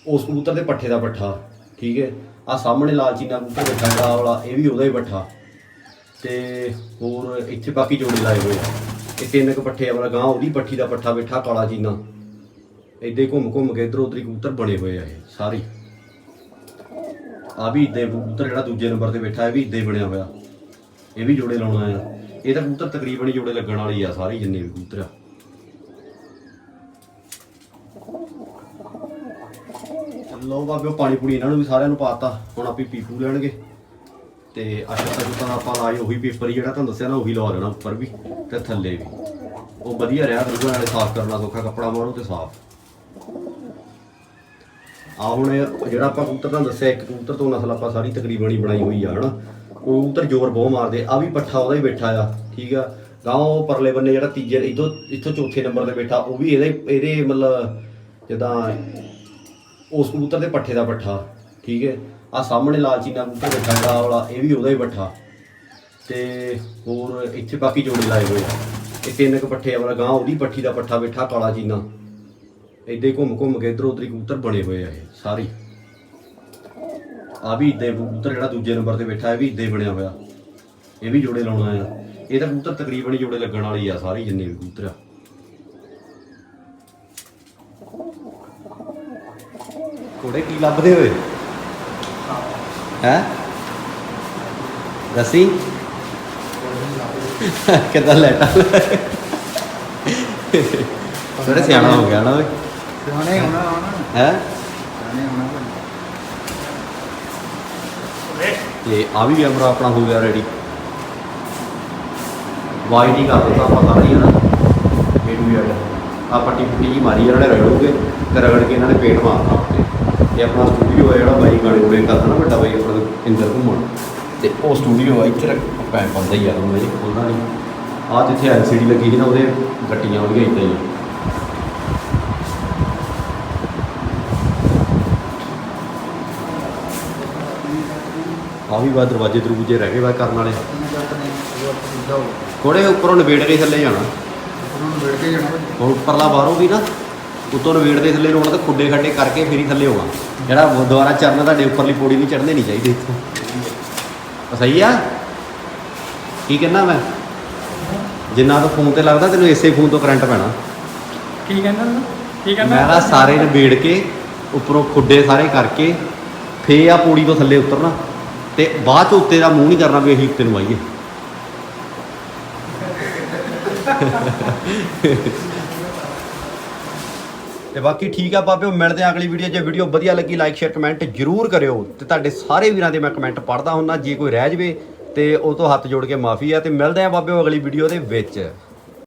ਉਸ ਕਬੂਤਰ ਦੇ ਪੱਠੇ ਦਾ ਪੱਠਾ, ਠੀਕ ਹੈ? ਆ ਸਾਹਮਣੇ ਲਾਲ ਚੀਨਾ ਕਬੂਤਰ ਬੈਠਾ ਜਿਹੜਾ ਵਾਲਾ, ਇਹ ਵੀ ਉਹਦਾ ਹੀ ਪੱਠਾ। ਤੇ ਹੋਰ ਇੱਥੇ ਬਾਕੀ ਜੋੜੇ ਲਾਏ ਹੋਏ ਆ। ਇਹ ਤਿੰਨ ਕੁ ਪੱਠੇ ਵਾਲਾ ਗਾਂ ਉਹਦੀ ਪੱਠੀ ਦਾ ਪੱਠਾ ਬੈਠਾ, ਕਾਲਾ ਚੀਨਾ। ਏਦਾਂ ਹੀ ਘੁੰਮ ਘੁੰਮ ਕੇ ਇਧਰ ਉਧਰ ਕਬੂਤਰ ਬਣੇ ਹੋਏ ਆ ਇਹ, ਸਾਰੇ। ਆ ਵੀ ਇਦਾਂ ਕਬੂਤਰ ਜਿਹੜਾ ਦੂਜੇ ਨੰਬਰ ਤੇ ਬੈਠਾ, ਇਹ ਵੀ ਇਦਾਂ ਹੀ ਬਣਿਆ ਹੋਇਆ। ਇਹ ਵੀ ਜੋੜੇ ਲਾਉਣਾ ਆ। ਇਹ ਤਾਂ ਕਬੂਤਰ ਤਕਰੀਬਨ ਹੀ ਜੋੜੇ ਲੱਗਣ ਵਾਲੀ ਆ, ਸਾਰੇ ਜਿੰਨੇ ਵੀ ਕਬੂਤਰ ਆ। ਲਓ ਲੋ ਉਹ ਪਾਣੀ ਪੂਣੀ ਇਹਨਾਂ ਨੂੰ ਵੀ ਸਾਰਿਆਂ ਨੂੰ ਪਾਤਾ। ਹੁਣ ਆਪੇ ਪੀਪੂ ਲੈਣਗੇ। ਤੇ ਅੱਛਾ ਤੱਕ ਤਾਂ ਆਪਾਂ ਲਾਏ ਉਹੀ ਪੇਪਰ ਜਿਹੜਾ ਤੁਹਾਨੂੰ ਦੱਸਿਆ ਨਾ, ਉਹੀ ਲਵਾ ਦੇਣਾ ਉੱਪਰ ਵੀ ਤੇ ਥੱਲੇ ਵੀ। ਉਹ ਵਧੀਆ ਰਿਹਾ ਰੂਹਾਂ ਨਾਲੇ ਸਾਫ਼ ਕਰਨਾ ਸੌਖਾ ਕੱਪੜਾ ਮਾਰੋ ਤੇ ਸਾਫ਼। ਆ ਹੁਣ ਜਿਹੜਾ ਆਪਾਂ ਕਬੂਤਰ ਤੁਹਾਨੂੰ ਦੱਸਿਆ, ਇੱਕ ਕਬੂਤਰ ਤੋਂ ਨਸਲ ਆਪਾਂ ਸਾਰੀ ਤਕਰੀਬਨ ਹੀ ਬਣਾਈ ਹੋਈ ਆ, ਹਨਾ। ਉਹ ਕਬੂਤਰ ਜ਼ੋਰ ਬਹੁਤ ਮਾਰਦੇ ਆ। ਵੀ ਪੱਠਾ ਉਹਦਾ ਹੀ ਬੈਠਾ ਆ, ਠੀਕ ਆ। ਗਾਂ ਉਹ ਪਰਲੇ ਬੰਨੇ ਜਿਹੜਾ ਤੀਜੇ ਇਥੋਂ ਇੱਥੋਂ ਚੌਥੇ ਨੰਬਰ ਤੇ ਬੈਠਾ, ਉਹ ਵੀ ਇਹਦੇ ਇਹਦੇ ਮਤਲਬ ਜਿੱਦਾਂ ਉਸ ਕਬੂਤਰ ਦੇ ਪੱਠੇ ਦਾ ਪੱਠਾ, ਠੀਕ ਹੈ? ਆ ਸਾਹਮਣੇ ਲਾਲ ਚੀਨਾ ਕਬੂਤਰ ਬੈਠਾ ਜਿਹੜਾ ਵਾਲਾ ਇਹ ਵੀ ਉਹਦਾ ਹੀ ਪੱਠਾ। ਤੇ ਹੋਰ ਇੱਥੇ ਬਾਕੀ ਜੋੜੇ ਲਾਏ ਹੋਏ ਆ। ਇਹ ਤਿੰਨ ਕੁ ਪੱਠੇ ਆ ਵਾਲਾ ਗਾਂ ਉਹਦੀ ਪੱਠੀ ਦਾ ਪੱਠਾ ਬੈਠਾ, ਕਾਲਾ ਚੀਨਾ। ਏਦਾਂ ਘੁੰਮ ਘੁੰਮ ਕੇ ਇਧਰ ਉਧਰ ਕਬੂਤਰ ਬਣੇ ਹੋਏ ਆ ਇਹ, ਸਾਰੇ। ਆ ਵੀ ਇਦਾਂ ਕਬੂਤਰ ਜਿਹੜਾ ਦੂਜੇ ਨੰਬਰ ਤੇ ਬੈਠਾ, ਇਹ ਵੀ ਇਦਾਂ ਹੀ ਬਣਿਆ ਹੋਇਆ। ਇਹ ਵੀ ਜੋੜੇ ਲਾਉਣਾ ਆ। ਇਹ ਤਾਂ ਕਬੂਤਰ ਤਕਰੀਬਨ ਹੀ ਜੋੜੇ ਲੱਗਣ ਵਾਲੀ ਆ, ਸਾਰੇ ਜਿੰਨੇ ਵੀ ਕਬੂਤਰ ਆ। ਕੋੜੇ ਕੀ ਲੱਭਦੇ ਹੋਏ? ਹੈ? ਦੱਸੀ? ਕਿੱਦਾਂ ਲੈਟਾ ਥੋੜਾ ਸਿਆਣਾ ਹੋ ਗਿਆ ਨਾ ਓਏ। ਸਿਆਣੇ ਹੋਣਾ ਹੋਣਾ। ਹੈ? ਸਿਆਣੇ ਹੋਣਾ ਤੇ ਆ ਵੀ ਕੈਮਰਾ ਆਪਣਾ ਹੋ ਗਿਆ ਰੈਡੀ ਵਾਈਟ ਹੀ ਕਰ ਦਿੱਤਾ ਪਤਾ ਨਹੀਂ ਨਾ। ਇਹ ਵੀ ਆ ਆ ਪੱਟੀ ਪੁੱਟੀ ਜੀ ਮਾਰੀ ਇਹਨਾਂ ਨੇ ਰਗੜੋਗੇ ਤੇ ਰਗੜ ਕੇ ਇਹਨਾਂ ਨੇ ਪੇਟ ਮਾਰਨਾ ਉੱਤੇ। ਤੇ ਆਪਣਾ ਸਟੂਡੀਓ ਹੈ ਜਿਹੜਾ ਬਾਈ ਗਾਣੇ ਗੁਣੇ ਕਰਦਾ ਨਾ ਵੱਡਾ ਬਾਈ ਆਪਣਾ ਇੰਦਰ ਘੁੰਮਣ। ਤੇ ਉਹ ਸਟੂਡੀਓ ਆ ਇੱਥੇ ਰੱਖ ਪੈ ਪੰਦਾ ਹੀ ਆ ਤੁਹਾਨੂੰ ਇਹ ਖੋਲਦਾ ਨਹੀਂ। ਆ ਜਿੱਥੇ ਐਲਸੀਡੀ ਲੱਗੀ ਸੀ ਨਾ ਉਹਦੇ ਗੱਟੀਆਂ ਉਹਦੀਆਂ ਇੱਦਾਂ ਹੀ ਆ। ਵੀ ਦਰਵਾਜ਼ੇ ਦਰੂਜੇ ਰਹਿ ਗਏ ਬਾ ਕਰਨ ਵਾਲੇ। ਥੋੜੇ ਉੱਪਰੋਂ ਨਵੇੜ ਕੇ ਥੱਲੇ ਜਾਣਾ। ਬੈਠ ਕੇ ਜਾਣਾ। ਹੁਣ ਉੱਪਰਲਾ ਬਾਹਰੋਂ ਵੀ ਨਾ। ਉੱਤੋਂ ਨਵੇੜ ਦੇ ਥੱਲੇ ਰੋਣਾ ਤੇ ਖੁੱਡੇ ਖੱਡੇ ਕਰਕੇ ਫੇਰ ਥੱਲੇ ਹੋਣਾ ਜਿਹੜਾ ਦੁਆਰਾ ਚੜਨਾ ਤੁਹਾਡੇ ਉੱਪਰਲੀ ਪੌੜੀ ਨਹੀਂ ਚੜਨੇ ਨਹੀਂ ਚਾਹੀਦੇ ਇੱਥੋਂ। ਸਹੀ ਆ? ਕੀ ਕਹਿੰਦਾ ਮੈਂ? ਜਿੰਨਾ ਤੋਂ ਫੋਨ ਤੇ ਲੱਗਦਾ ਤੈਨੂੰ ਇਸੇ ਫੋਨ ਤੋਂ ਕਰੰਟ ਪੈਣਾ। ਕੀ ਕਹਿੰਦਾ ਤੂੰ? ਕੀ ਕਹਿੰਦਾ? ਮੈਂ ਕਿਹਾ ਸਾਰੇ ਨਵੇੜ ਕੇ ਉੱਪਰੋਂ ਖੁੱਡੇ ਸਾਰੇ ਕਰਕੇ ਫੇ ਆ ਪੌੜੀ ਤੋਂ ਥੱਲੇ ਉਤਰਨਾ। ਤੇ ਬਾਅਦ ਚ ਉੱਤੇ ਦਾ ਮੂੰਹ ਨਹੀਂ ਕਰਨਾ ਵੀ ਅਸੀਂ ਉੱਤੇ ਨੂੰ ਆਈਏ। ਤੇ ਬਾਕੀ ਠੀਕ ਆ ਬਾਬਿਓ, ਮਿਲਦੇ ਆ ਅਗਲੀ ਵੀਡੀਓ ਜੇ ਵੀਡੀਓ ਵਧੀਆ ਲੱਗੀ ਲਾਈਕ ਸ਼ੇਅਰ ਕਮੈਂਟ ਜਰੂਰ ਕਰਿਓ। ਤੇ ਤੁਹਾਡੇ ਸਾਰੇ ਵੀਰਾਂ ਦੇ ਮੈਂ ਕਮੈਂਟ ਪੜ੍ਹਦਾ ਹੁੰਨਾ, ਜੇ ਕੋਈ ਰਹਿ ਜਵੇ ਤੇ ਉਹ ਤੋਂ ਹੱਥ ਜੋੜ ਕੇ ਮਾਫੀ ਆ। ਤੇ ਮਿਲਦੇ ਆ ਬਾਬਿਓ ਅਗਲੀ ਵੀਡੀਓ ਦੇ ਵਿੱਚ।